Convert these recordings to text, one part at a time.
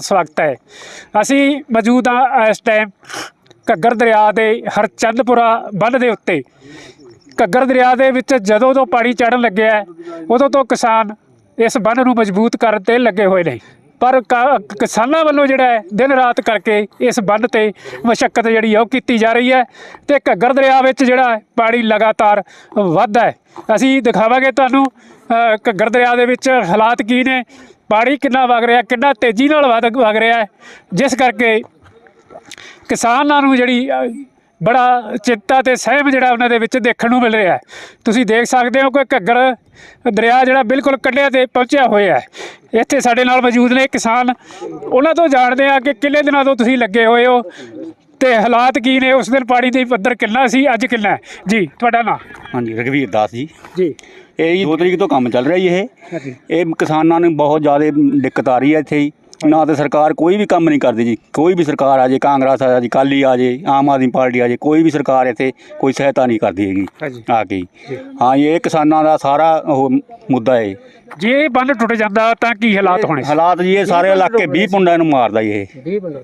ਸਵਾਗਤ ਹੈ। ਅਸੀਂ ਮੌਜੂਦ ਹਾਂ ਇਸ ਟਾਈਮ ਘੱਗਰ ਦਰਿਆ ਦੇ ਹਰਚੰਦਪੁਰਾ ਬੰਨ ਦੇ ਉੱਤੇ। ਘੱਗਰ ਦਰਿਆ ਦੇ ਵਿੱਚ ਜਦੋਂ ਤੋਂ ਪਾਣੀ ਚੜਨ ਲੱਗਿਆ ਉਦੋਂ ਤੋਂ ਕਿਸਾਨ ਇਸ ਬੰਨ੍ਹ ਨੂੰ ਮਜ਼ਬੂਤ ਕਰਨ ਤੇ ਲੱਗੇ ਹੋਏ ਨੇ। ਪਰ ਕ- ਕਿਸਾਨਾਂ ਵੱਲੋਂ ਜਿਹੜਾ ਹੈ, ਦਿਨ ਰਾਤ ਕਰਕੇ ਇਸ ਬੰਨ ਤੇ ਮਸ਼ੱਕਤ ਜਿਹੜੀ ਹੈ ਉਹ ਕੀਤੀ ਜਾ ਰਹੀ ਹੈ ਤੇ ਘੱਗਰ ਦਰਿਆ ਵਿੱਚ ਜਿਹੜਾ ਪਾਣੀ ਲਗਾਤਾਰ ਵੱਧਦਾ ਹੈ। ਅਸੀਂ ਦਿਖਾਵਾਂਗੇ ਤੁਹਾਨੂੰ ਘੱਗਰ ਦਰਿਆ ਦੇ ਵਿੱਚ ਹਾਲਾਤ ਕੀ ਨੇ। ਪਾਣੀ ਕਿੰਨਾ ਵਗ ਰਿਹਾ ਕਿੰਨਾ ਤੇਜ਼ੀ ਨਾਲ ਵਧ ਵਗ ਰਿਹਾ ਹੈ। ਜਿਸ ਕਰਕੇ ਕਿਸਾਨਾਂ ਨੂੰ ਜਿਹੜੀ ਅ, ਬੜਾ ਚਿੰਤਾ ਤੇ ਸਹਿਮ ਜਿਹੜਾ ਉਹਨਾਂ ਦੇ ਵਿੱਚ ਦੇਖਣ ਨੂੰ ਮਿਲ ਰਿਹਾ ਹੈ। ਤੁਸੀਂ ਦੇਖ ਸਕਦੇ ਹੋ ਕਿ ਘੱਗਰ ਦਰਿਆ ਜਿਹੜਾ ਬਿਲਕੁਲ ਕੰਢਿਆਂ ਤੇ ਪਹੁੰਚਿਆ ਹੋਇਆ ਹੈ। ਇੱਥੇ ਸਾਡੇ ਨਾਲ ਮੌਜੂਦ ਨੇ ਕਿਸਾਨ। ਉਹਨਾਂ ਤੋਂ ਜਾਣਦੇ ਆ ਕਿ ਕਿੰਨੇ ਦਿਨਾਂ ਤੋਂ ਤੁਸੀਂ ਲੱਗੇ ਹੋਏ ਹੋ ਤੇ ਹਾਲਾਤ ਕੀ ਨੇ। ਉਸ ਦਿਨ ਪਾਣੀ ਦੀ ਪੱਧਰ ਕਿੰਨਾ ਸੀ ਅੱਜ ਕਿੰਨਾ ਹੈ? ਜੀ ਤੁਹਾਡਾ ਨਾਮ ਹਾਂਜੀ ਰਘਵੀਰ ਦਾਸ ਜੀ। ਜੀ। ਇਹ ਜੀ 2 ਤਰੀਕ ਤੋਂ ਕੰਮ ਚੱਲ ਰਿਹਾ ਜੀ ਇਹ। ਇਹ ਕਿਸਾਨਾਂ ਨੂੰ ਬਹੁਤ ਜ਼ਿਆਦਾ ਦਿੱਕਤ ਆ ਰਹੀ ਹੈ ਇੱਥੇ ਜੀ। ਨਾ ਤੇ ਸਰਕਾਰ ਕੋਈ ਵੀ ਕੰਮ ਨਹੀਂ ਕਰਦੀ ਜੀ। ਕੋਈ ਵੀ ਸਰਕਾਰ ਆ ਜੇ ਕਾਂਗਰਸ ਆ ਜੀ ਕਾਲੀ ਆ ਜੇ ਆਮ ਆਦਮੀ ਪਾਰਟੀ ਆ ਜੇ ਕੋਈ ਵੀ ਸਰਕਾਰ ਇੱਥੇ ਕੋਈ ਸਹਾਇਤਾ ਨਹੀਂ ਕਰਦੀ ਹੈਗੀ ਆ ਕੇ। ਹਾਂ ਇਹ ਕਿਸਾਨਾਂ ਦਾ ਸਾਰਾ ਉਹ ਮੁੱਦਾ ਹੈ। ਜੇ ਇਹ ਬੰਨ ਟੁੱਟ ਜਾਂਦਾ ਤਾਂ ਕੀ ਹਾਲਾਤ ਹੋਣੇ? ਸੀ? ਹਾਲਾਤ ਜੀ ਇਹ ਸਾਰੇ ਇਲਾਕੇ 20 ਪੁੰਡਾਂ ਨੂੰ ਮਾਰਦਾ ਇਹ।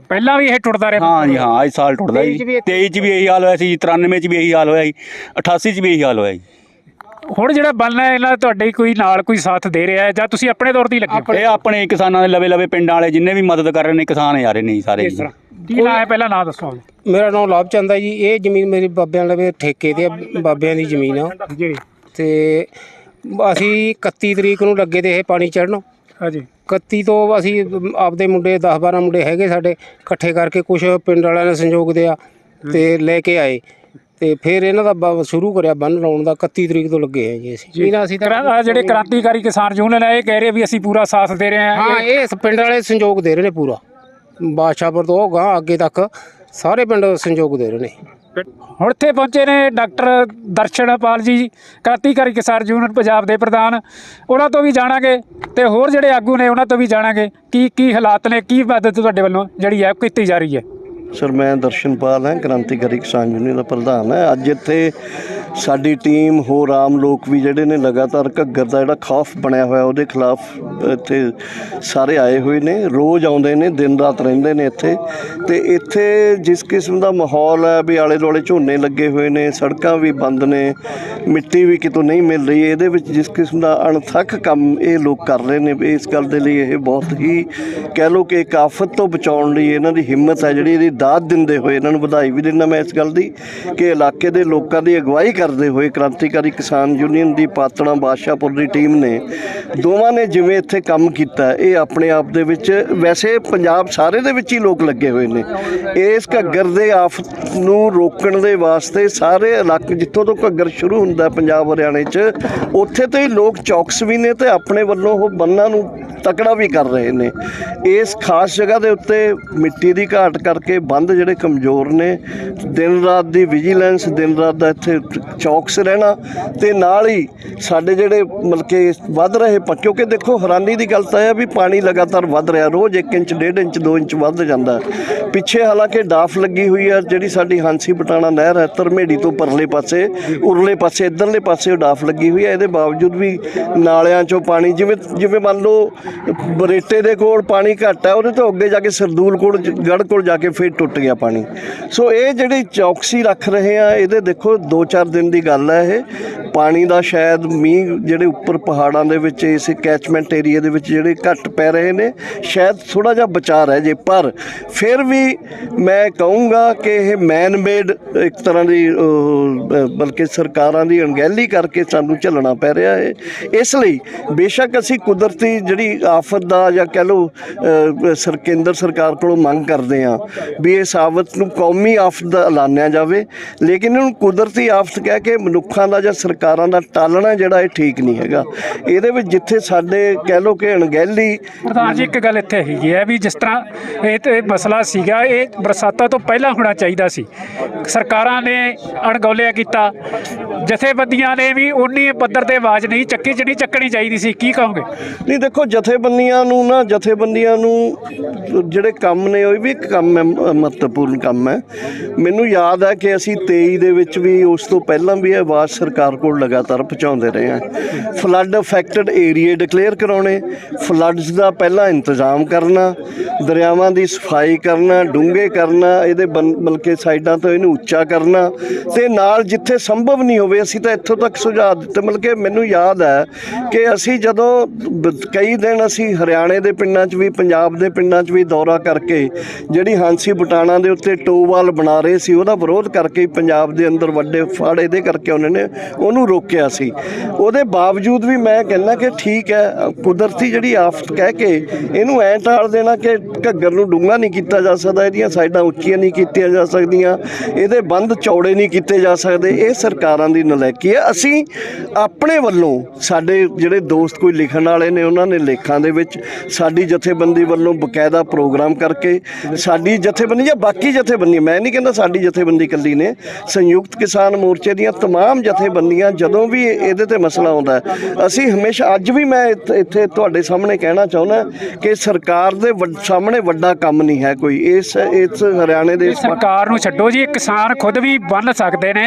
ਪਹਿਲਾਂ ਵੀ ਇਹ ਟੁੱਟਦਾ ਰਿਹਾ। ਹਾਂ ਜੀ ਹਾਂ ਇਸ ਸਾਲ ਟੁੱਟਦਾ ਜੀ। 23 ਚ ਵੀ ਇਹੀ ਹਾਲ ਹੋਇਆ ਸੀ ਜੀ 93 ਚ ਵੀ ਇਹੀ ਹਾਲ ਹੋਇਆ ਜੀ 88 ਚ ਵੀ ਇਹੀ ਹਾਲ ਹੋਇਆ ਜੀ। ਹੁਣ ਜਿਹੜਾ ਬੰਨ ਹੈ ਇਹਨਾਂ ਤੁਹਾਡੇ ਕੋਈ ਨਾਲ ਕੋਈ ਸਾਥ ਦੇ ਰਿਹਾ ਹੈ ਜਾਂ ਤੁਸੀਂ ਆਪਣੇ ਤੌਰ ਤੇ ਹੀ ਲੱਗੇ ਹੋ? ਇਹ ਆਪਣੇ ਕਿਸਾਨਾਂ ਦੇ ਲਵੇ ਲਵੇ ਪਿੰਡਾਂ ਵਾਲੇ ਜਿੰਨੇ ਵੀ ਮਦਦ ਕਰ ਰਹੇ ਨੇ ਕਿਸਾਨ ਰਹੇ ਨੇ ਜੀ ਸਾਰੇ ਇਸ ਜੀ। ਤਰ੍ਹਾਂ। ਕੀ ਨਾਂ ਹੈ? ਪਹਿਲਾਂ ਨਾਂ ਦੱਸੋ ਮੇਰਾ ਨਾਮ ਲਾਭਚੰਦ ਹੈ ਜੀ। ਇਹ ਜ਼ਮੀਨ ਮੇਰੀ ਬਾਬਿਆਂ ਲਵੇ ਠੇਕੇ ਤੇ ਆ, ਬਾਬਿਆਂ ਦੀ ਜ਼ਮੀਨ ਆ। ਜੀ। ਤੇ ਅਸੀਂ 31 ਤਰੀਕ ਨੂੰ ਲੱਗੇ ਤੇ ਇਹ ਪਾਣੀ ਚੜਨ ਹਾਂਜੀ। 31 ਤੋਂ ਅਸੀਂ ਆਪਦੇ ਮੁੰਡੇ 10 12 ਮੁੰਡੇ ਹੈਗੇ ਸਾਡੇ ਇਕੱਠੇ ਕਰਕੇ ਕੁਝ ਪਿੰਡ ਵਾਲਿਆਂ ਨੇ ਸੰਯੋਗ ਦਿਆ ਤੇ ਲੈ ਕੇ ਆਏ। ਤੇ ਫਿਰ ਇਹਨਾਂ ਦਾ ਬ- ਸ਼ੁਰੂ ਕਰਿਆ ਬੰਨ ਲਾਉਣ ਦਾ 31 ਤਰੀਕ ਤੋਂ ਲੱਗੇ ਆ ਜੀ ਅਸੀਂ। ਇਹਨਾਂ ਅਸੀਂ ਤਾਂ ਆਹ ਜਿਹੜੇ ਕ੍ਰਾਂਤੀਕਾਰੀ ਕਿਸਾਨ ਯੂਨੀਅਨ ਹੈ ਇਹ ਕਹਿ ਰਹੇ ਵੀ ਅਸੀਂ ਪੂਰਾ ਸਾਥ ਦੇ ਰਹੇ ਹਾਂ ਹਾਂ ਇਹ ਪਿੰਡ ਵਾਲੇ ਸੰਯੋਗ ਦੇ ਰਹੇ ਨੇ ਪੂਰਾ। ਬਾਦਸ਼ਾਹਪੁਰ ਤੋਂ ਗਾਂ ਅੱਗੇ ਤੱਕ ਸਾਰੇ ਪਿੰਡ ਸੰਯੋਗ ਦੇ ਰਹੇ ਨੇ। ਹੁਣ ਇੱਥੇ ਪਹੁੰਚੇ ਨੇ ਡਾਕਟਰ ਦਰਸ਼ਨਪਾਲ ਜੀ ਕ੍ਰਾਂਤੀਕਾਰੀ ਕਿਸਾਨ ਯੂਨੀਅਨ ਪੰਜਾਬ ਦੇ ਪ੍ਰਧਾਨ। ਉਹਨਾਂ ਤੋਂ ਵੀ ਜਾਣਾਂਗੇ ਤੇ ਹੋਰ ਜਿਹੜੇ ਆਗੂ ਨੇ ਉਹਨਾਂ ਤੋਂ ਵੀ ਜਾਣਾਂਗੇ ਕੀ ਕੀ ਹਾਲਾਤ ਨੇ ਕੀ ਮਦਦ ਤੁਹਾਡੇ ਵੱਲੋਂ ਜਿਹੜੀ ਹੈ ਉਹ ਕੀਤੀ ਜਾ ਰਹੀ ਹੈ। ਸਰ ਮੈਂ ਦਰਸ਼ਨਪਾਲ ਹਾਂ ਕ੍ਰਾਂਤੀਕਾਰੀ ਕਿਸਾਨ ਯੂਨੀਅਨ ਦਾ ਪ੍ਰਧਾਨ ਹਾਂ। ਅੱਜ ਇੱਥੇ ਸਾਡੀ ਟੀਮ, ਹੋਰ ਆਮ ਲੋਕ ਵੀ ਜਿਹੜੇ ਨੇ ਲਗਾਤਾਰ ਘੱਗਰ ਦਾ ਜਿਹੜਾ ਖੌਫ ਬਣਿਆ ਹੋਇਆ, ਉਹਦੇ ਖਿਲਾਫ ਇੱਥੇ ਸਾਰੇ ਆਏ ਹੋਏ ਨੇ, ਰੋਜ਼ ਆਉਂਦੇ ਨੇ, ਦਿਨ ਰਾਤ ਰਹਿੰਦੇ ਨੇ ਇੱਥੇ। ਤੇ ਇੱਥੇ ਜਿਸ ਕਿਸਮ ਦਾ ਮਾਹੌਲ ਹੈ ਵੀ ਆਲੇ ਦੁਆਲੇ ਝੋਨੇ ਲੱਗੇ ਹੋਏ ਨੇ, ਸੜਕਾਂ ਵੀ ਬੰਦ ਨੇ, ਮਿੱਟੀ ਵੀ ਕਿਤੋਂ ਨਹੀਂ ਮਿਲ ਰਹੀ, ਇਹਦੇ ਵਿੱਚ ਜਿਸ ਕਿਸਮ ਦਾ ਅਣਥੱਕ ਕੰਮ ਇਹ ਲੋਕ ਕਰ ਰਹੇ ਨੇ, ਵੀ ਇਸ ਗੱਲ ਦੇ ਲਈ ਇਹ ਬਹੁਤ ਹੀ ਕਹਿ ਲਓ ਕਿ ਇੱਕ ਆਫਤ ਤੋਂ ਬਚਾਉਣ ਲਈ ਇਹਨਾਂ ਦੀ ਹਿੰਮਤ ਹੈ, ਜਿਹੜੀ ਇਹਦੀ ਦਾਤ ਦਿੰਦੇ ਹੋਏ ਇਹਨਾਂ ਨੂੰ ਵਧਾਈ ਵੀ ਦਿੰਦਾ ਮੈਂ ਇਸ ਗੱਲ ਦੀ, ਕਿ ਇਲਾਕੇ ਦੇ ਲੋਕਾਂ ਦੀ ਅਗਵਾਈ ਕਰਦੇ ਹੋਏ ਕ੍ਰਾਂਤੀਕਾਰੀ ਕਿਸਾਨ ਯੂਨੀਅਨ ਦੀ ਪਾਤਣਾ ਬਾਦਸ਼ਾਹਪੁਰ ਦੀ ਟੀਮ ਨੇ ਦੋਵਾਂ ਨੇ ਜਿਵੇਂ ਇੱਥੇ ਕੰਮ ਕੀਤਾ, ਇਹ ਆਪਣੇ ਆਪ ਦੇ ਵਿੱਚ ਵੈਸੇ ਪੰਜਾਬ ਸਾਰੇ ਦੇ ਵਿੱਚ ਹੀ ਲੋਕ ਲੱਗੇ ਹੋਏ ਨੇ। ਇਸ ਘੱਗਰ ਦੇ ਆਫਤ ਨੂੰ ਰੋਕਣ ਦੇ ਵਾਸਤੇ ਸਾਰੇ ਇਲਾਕੇ, ਜਿੱਥੋਂ ਤੋਂ ਘੱਗਰ ਸ਼ੁਰੂ ਹੁੰਦਾ ਪੰਜਾਬ ਹਰਿਆਣੇ 'ਚ, ਉੱਥੇ ਤੇ ਹੀ ਲੋਕ ਚੌਕਸ ਵੀ ਨੇ ਤੇ ਆਪਣੇ ਵੱਲੋਂ ਉਹ ਬੰਨਾਂ ਨੂੰ ਤਕੜਾ ਵੀ ਕਰ ਰਹੇ ਨੇ। ਇਸ ਖਾਸ ਜਗ੍ਹਾ ਦੇ ਉੱਤੇ ਮਿੱਟੀ ਦੀ ਘਾਟ ਕਰਕੇ ਬੰਦ ਜਿਹੜੇ ਕਮਜ਼ੋਰ ਨੇ, ਦਿਨ ਰਾਤ ਦੀ ਵਿਜੀਲੈਂਸ ਦਿਨ ਰਾਤ ਦਾ ਇੱਥੇ ਚੌਕਸ ਰਹਿਣਾ ਤੇ ਨਾਲ ਹੀ ਸਾਡੇ ਜਿਹੜੇ ਮਤਲਬ ਕਿ ਵੱਧ ਰਹੇ ਕਿਉਂਕਿ ਦੇਖੋ ਹੈਰਾਨੀ ਦੀ ਗੱਲ ਤਾਂ ਇਹ ਆ ਵੀ ਪਾਣੀ ਲਗਾਤਾਰ ਵੱਧ ਰਿਹਾ, ਰੋਜ਼ 1 ਇੰਚ 1.5 ਇੰਚ 2 ਇੰਚ ਵੱਧ ਜਾਂਦਾ। ਪਿੱਛੇ ਹਾਲਾਂਕਿ ਡਾਫ ਲੱਗੀ ਹੋਈ ਹੈ ਜਿਹੜੀ ਸਾਡੀ ਹਾਂਸੀ ਪਟਾਣਾ ਨਹਿਰ ਹੈ, ਧਰਮੇੜੀ ਤੋਂ ਪਰਲੇ ਪਾਸੇ, ਉਰਲੇ ਪਾਸੇ, ਇਧਰਲੇ ਪਾਸੇ ਉਹ ਡਾਫ ਲੱਗੀ ਹੋਈ ਹੈ ਇਹਦੇ ਬਾਵਜੂਦ ਵੀ ਨਾਲਿਆਂ ਚੋਂ ਪਾਣੀ, ਜਿਵੇਂ ਜਿਵੇਂ ਮੰਨ ਲਓ ਬਰੇਟੇ ਦੇ ਕੋਲ ਪਾਣੀ ਘੱਟ ਹੈ ਉਹਦੇ ਤੋਂ ਅੱਗੇ ਜਾ ਕੇ ਸਰਦੂਲ ਕੋਲ ਜ- ਗੜ੍ਹ ਕੋਲ ਜਾ ਕੇ ਫਿਰ ਟੁੱਟ ਗਿਆ ਪਾਣੀ। ਸੋ ਇਹ ਜਿਹੜੀ ਚੌਕਸੀ ਰੱਖ ਰਹੇ ਆ, ਇਹਦੇ ਦੇਖੋ 2-4 ਦਿਨ ਦੀ ਗੱਲ ਹੈ ਇਹ। ਪਾਣੀ ਦਾ ਸ਼ਾਇਦ ਮੀਂਹ ਜਿਹੜੇ ਉੱਪਰ ਪਹਾੜਾਂ ਦੇ ਵਿੱਚ, ਇਸ ਕੈਚਮੈਂਟ ਏਰੀਆ ਦੇ ਵਿੱਚ ਜਿਹੜੇ ਘੱਟ ਪੈ ਰਹੇ ਨੇ, ਸ਼ਾਇਦ ਥੋੜਾ ਜਿਹਾ ਬਚਾ ਰਹਿ ਜੇ। ਪਰ ਫਿਰ ਵੀ ਮੈਂ ਕਹੂੰਗਾ ਕਿ ਇਹ ਮੈਨ ਮੇਡ ਇੱਕ ਤਰ੍ਹਾਂ ਦੀ ਬਲਕਿ ਸਰਕਾਰਾਂ ਦੀ ਅਣਗਹਿਲੀ ਕਰਕੇ ਸਾਨੂੰ ਝੱਲਣਾ ਪੈ ਰਿਹਾ ਹੈ। ਇਸ ਲਈ ਬੇਸ਼ੱਕ ਅਸੀਂ ਕੁਦਰਤੀ ਜਿਹੜੀ ਆਫਤ ਦਾ ਜਾਂ ਕਹਿ ਲਓ ਸਰ, ਕੇਂਦਰ ਸਰਕਾਰ ਕੋਲੋਂ ਮੰਗ ਕਰਦੇ ਹਾਂ ਵੀ ਇਸ ਆਫਤ ਨੂੰ ਕੌਮੀ ਆਫਤ ਦਾ ਐਲਾਨਿਆ ਜਾਵੇ। ਲੇਕਿਨ ਇਹਨੂੰ ਕੁਦਰਤੀ ਆਫਤ ਕਹਿ ਕੇ ਮਨੁੱਖਾਂ ਦਾ ਜਾਂ ਸਰਕਾਰਾਂ ਦਾ ਟਾਲਣਾ ਜਿਹੜਾ ਇਹ ਠੀਕ ਨਹੀਂ ਹੈਗਾ। ਇਹਦੇ ਵਿੱਚ ਜਿੱਥੇ ਸਾਡੇ ਕਹਿ ਲਓ ਕਿ ਅਣਗਹਿਲੀ ਪ੍ਰਧਾਨ ਜੀ ਇੱਕ ਗੱਲ ਇੱਥੇ ਹੈਗੀ ਹੈ ਵੀ ਜਿਸ ਤਰ੍ਹਾਂ ਇਹ ਤੇ ਮਸਲਾ ਸੀਗਾ ਇਹ ਬਰਸਾਤਾਂ ਤੋਂ ਪਹਿਲਾਂ ਹੋਣਾ ਚਾਹੀਦਾ ਸੀ। ਸਰਕਾਰਾਂ ਨੇ ਅਣਗੌਲਿਆ ਕੀਤਾ। ਜਥੇਬੰਦੀਆਂ ਨੇ ਵੀ ਉਨੀ ਪੱਧਰ ਤੇ ਆਵਾਜ਼ ਨਹੀਂ ਚੱਕੀ ਜਿਹੜੀ ਚੱਕਣੀ ਚਾਹੀਦੀ ਸੀ। ਕੀ ਕਹੋਗੇ? ਨਹੀਂ ਦੇਖੋ ਜਥੇਬੰਦੀਆਂ ਨੂੰ ਨਾ ਜਥੇਬੰਦੀਆਂ ਨੂੰ ਜਿਹੜੇ ਕੰਮ ਨੇ ਉਹ ਵੀ ਇੱਕ ਕੰਮ ਹੈ ਮਹੱਤਵਪੂਰਨ ਕੰਮ ਹੈ। ਮੈਨੂੰ ਯਾਦ ਹੈ ਕਿ ਅਸੀਂ 23 ਦੇ ਵਿੱਚ ਵੀ ਉਸ ਤੋਂ ਪਹਿਲਾਂ ਵੀ ਇਹ ਆਵਾਜ਼ ਸਰਕਾਰ ਕੋਲ ਲਗਾਤਾਰ ਪਹੁੰਚਾਉਂਦੇ ਰਹੇ ਹਾਂ। ਫਲੱਡ ਅਫੈਕਟਡ ਏਰੀਆ ਡਿਕਲੇਅਰ ਕਰਾਉਣੇ ਫਲੱਡਸ ਦਾ ਪਹਿਲਾਂ ਇੰਤਜ਼ਾਮ ਕਰਨਾ, ਦਰਿਆਵਾਂ ਦੀ ਸਫ਼ਾਈ ਕਰਨਾ, ਡੂੰਘੇ ਕਰਨਾ, ਇਹਦੇ ਬਲਕਿ ਸਾਈਡਾਂ ਤੋਂ ਇਹਨੂੰ ਉੱਚਾ ਕਰਨਾ ਤੇ ਨਾਲ ਜਿੱਥੇ ਸੰਭਵ ਨਹੀਂ ਹੋਵੇ, ਅਸੀਂ ਤਾਂ ਇੱਥੋਂ ਤੱਕ ਸੁਝਾਅ ਦਿੱਤੇ। ਮਤਲਬ ਕਿ ਮੈਨੂੰ ਯਾਦ ਹੈ ਕਿ ਅਸੀਂ ਜਦੋਂ ਕਈ ਦਿਨ ਅਸੀਂ ਹਰਿਆਣੇ ਦੇ ਪਿੰਡਾਂ 'ਚ ਵੀ, ਪੰਜਾਬ ਦੇ ਪਿੰਡਾਂ 'ਚ ਵੀ ਦੌਰਾ ਕਰਕੇ ਜਿਹੜੀ ਹਾਂਸੀ ਬਟਾਣਾ ਦੇ ਉੱਤੇ ਟੋਵਾਲ ਬਣਾ ਰਹੇ ਸੀ, ਉਹਦਾ ਵਿਰੋਧ ਕਰਕੇ ਪੰਜਾਬ ਦੇ ਅੰਦਰ ਵੱਡੇ ਫਾੜ ਇਹਦੇ ਕਰਕੇ ਉਹਨਾਂ ਨੇ ਉਹਨੂੰ ਰੋਕਿਆ ਸੀ ਉਹਦੇ ਬਾਵਜੂਦ ਵੀ ਮੈਂ ਕਹਿੰਦਾ ਕਿ ਠੀਕ ਹੈ ਕੁਦਰਤੀ ਜਿਹੜੀ ਆਫਤ ਕਹਿ ਕੇ ਇਹਨੂੰ ਐਂ ਟਾਲ ਦੇਣਾ ਕਿ ਘੱਗਰ ਨੂੰ ਡੂੰਘਾ ਨਹੀਂ ਕੀਤਾ ਜਾ ਸਕਦਾ ਇਹਦੀਆਂ ਸਾਈਡਾਂ ਉੱਚੀਆਂ ਨਹੀਂ ਕੀਤੀਆਂ ਜਾ ਸਕਦੀਆਂ ਇਹਦੇ ਬੰਦ ਚੌੜੇ ਨਹੀਂ ਕੀਤੇ ਜਾ ਸਕਦੇ ਇਹ ਸਰਕਾਰਾਂ ਦੀ ਨਲਾਇਕੀ ਹੈ ਅਸੀਂ ਆਪਣੇ ਵੱਲੋਂ ਸਾਡੇ ਜਿਹੜੇ ਦੋਸਤ ਕੋਈ ਲਿਖਣ ਵਾਲੇ ਨੇ ਉਹਨਾਂ ਨੇ ਲੇਖਾਂ ਦੇ ਵਿੱਚ ਸਾਡੀ ਜਥੇਬੰਦੀ ਵੱਲੋਂ ਬਕਾਇਦਾ ਪ੍ਰੋਗਰਾਮ ਕਰਕੇ ਸਾਡੀ ਜਥੇਬੰਦੀ ਜਾਂ ਬਾਕੀ ਜਥੇਬੰਦੀ ਮੈਂ ਨਹੀਂ ਕਹਿੰਦਾ ਸਾਡੀ ਜਥੇਬੰਦੀ ਇਕੱਲੀ ਨੇ ਸੰਯੁਕਤ ਕਿਸਾਨ ਮੋਰਚੇ ਦੀਆਂ तमाम ਜਥੇਬੰਦੀਆਂ ਜਦੋਂ ਵੀ ਇਹਦੇ ਤੇ ਮਸਲਾ ਆਉਂਦਾ ਅਸੀਂ ਹਮੇਸ਼ਾ ਅੱਜ ਵੀ ਮੈਂ ਇੱਥੇ- ਤੁਹਾਡੇ ਸਾਹਮਣੇ ਕਹਿਣਾ ਚਾਹੁੰਦਾ ਕਿ ਸਰਕਾਰ ਦੇ ਸਾਹਮਣੇ ਵੱਡਾ ਕੰਮ ਨਹੀਂ ਹੈ ਕੋਈ। ਇਸ ਇਸ ਹਰਿਆਣੇ ਦੇ ਸਰਕਾਰ ਨੂੰ ਛੱਡੋ ਜੀ ਕਿਸਾਨ ਖੁਦ ਵੀ ਬੰਨ ਸਕਦੇ ਨੇ।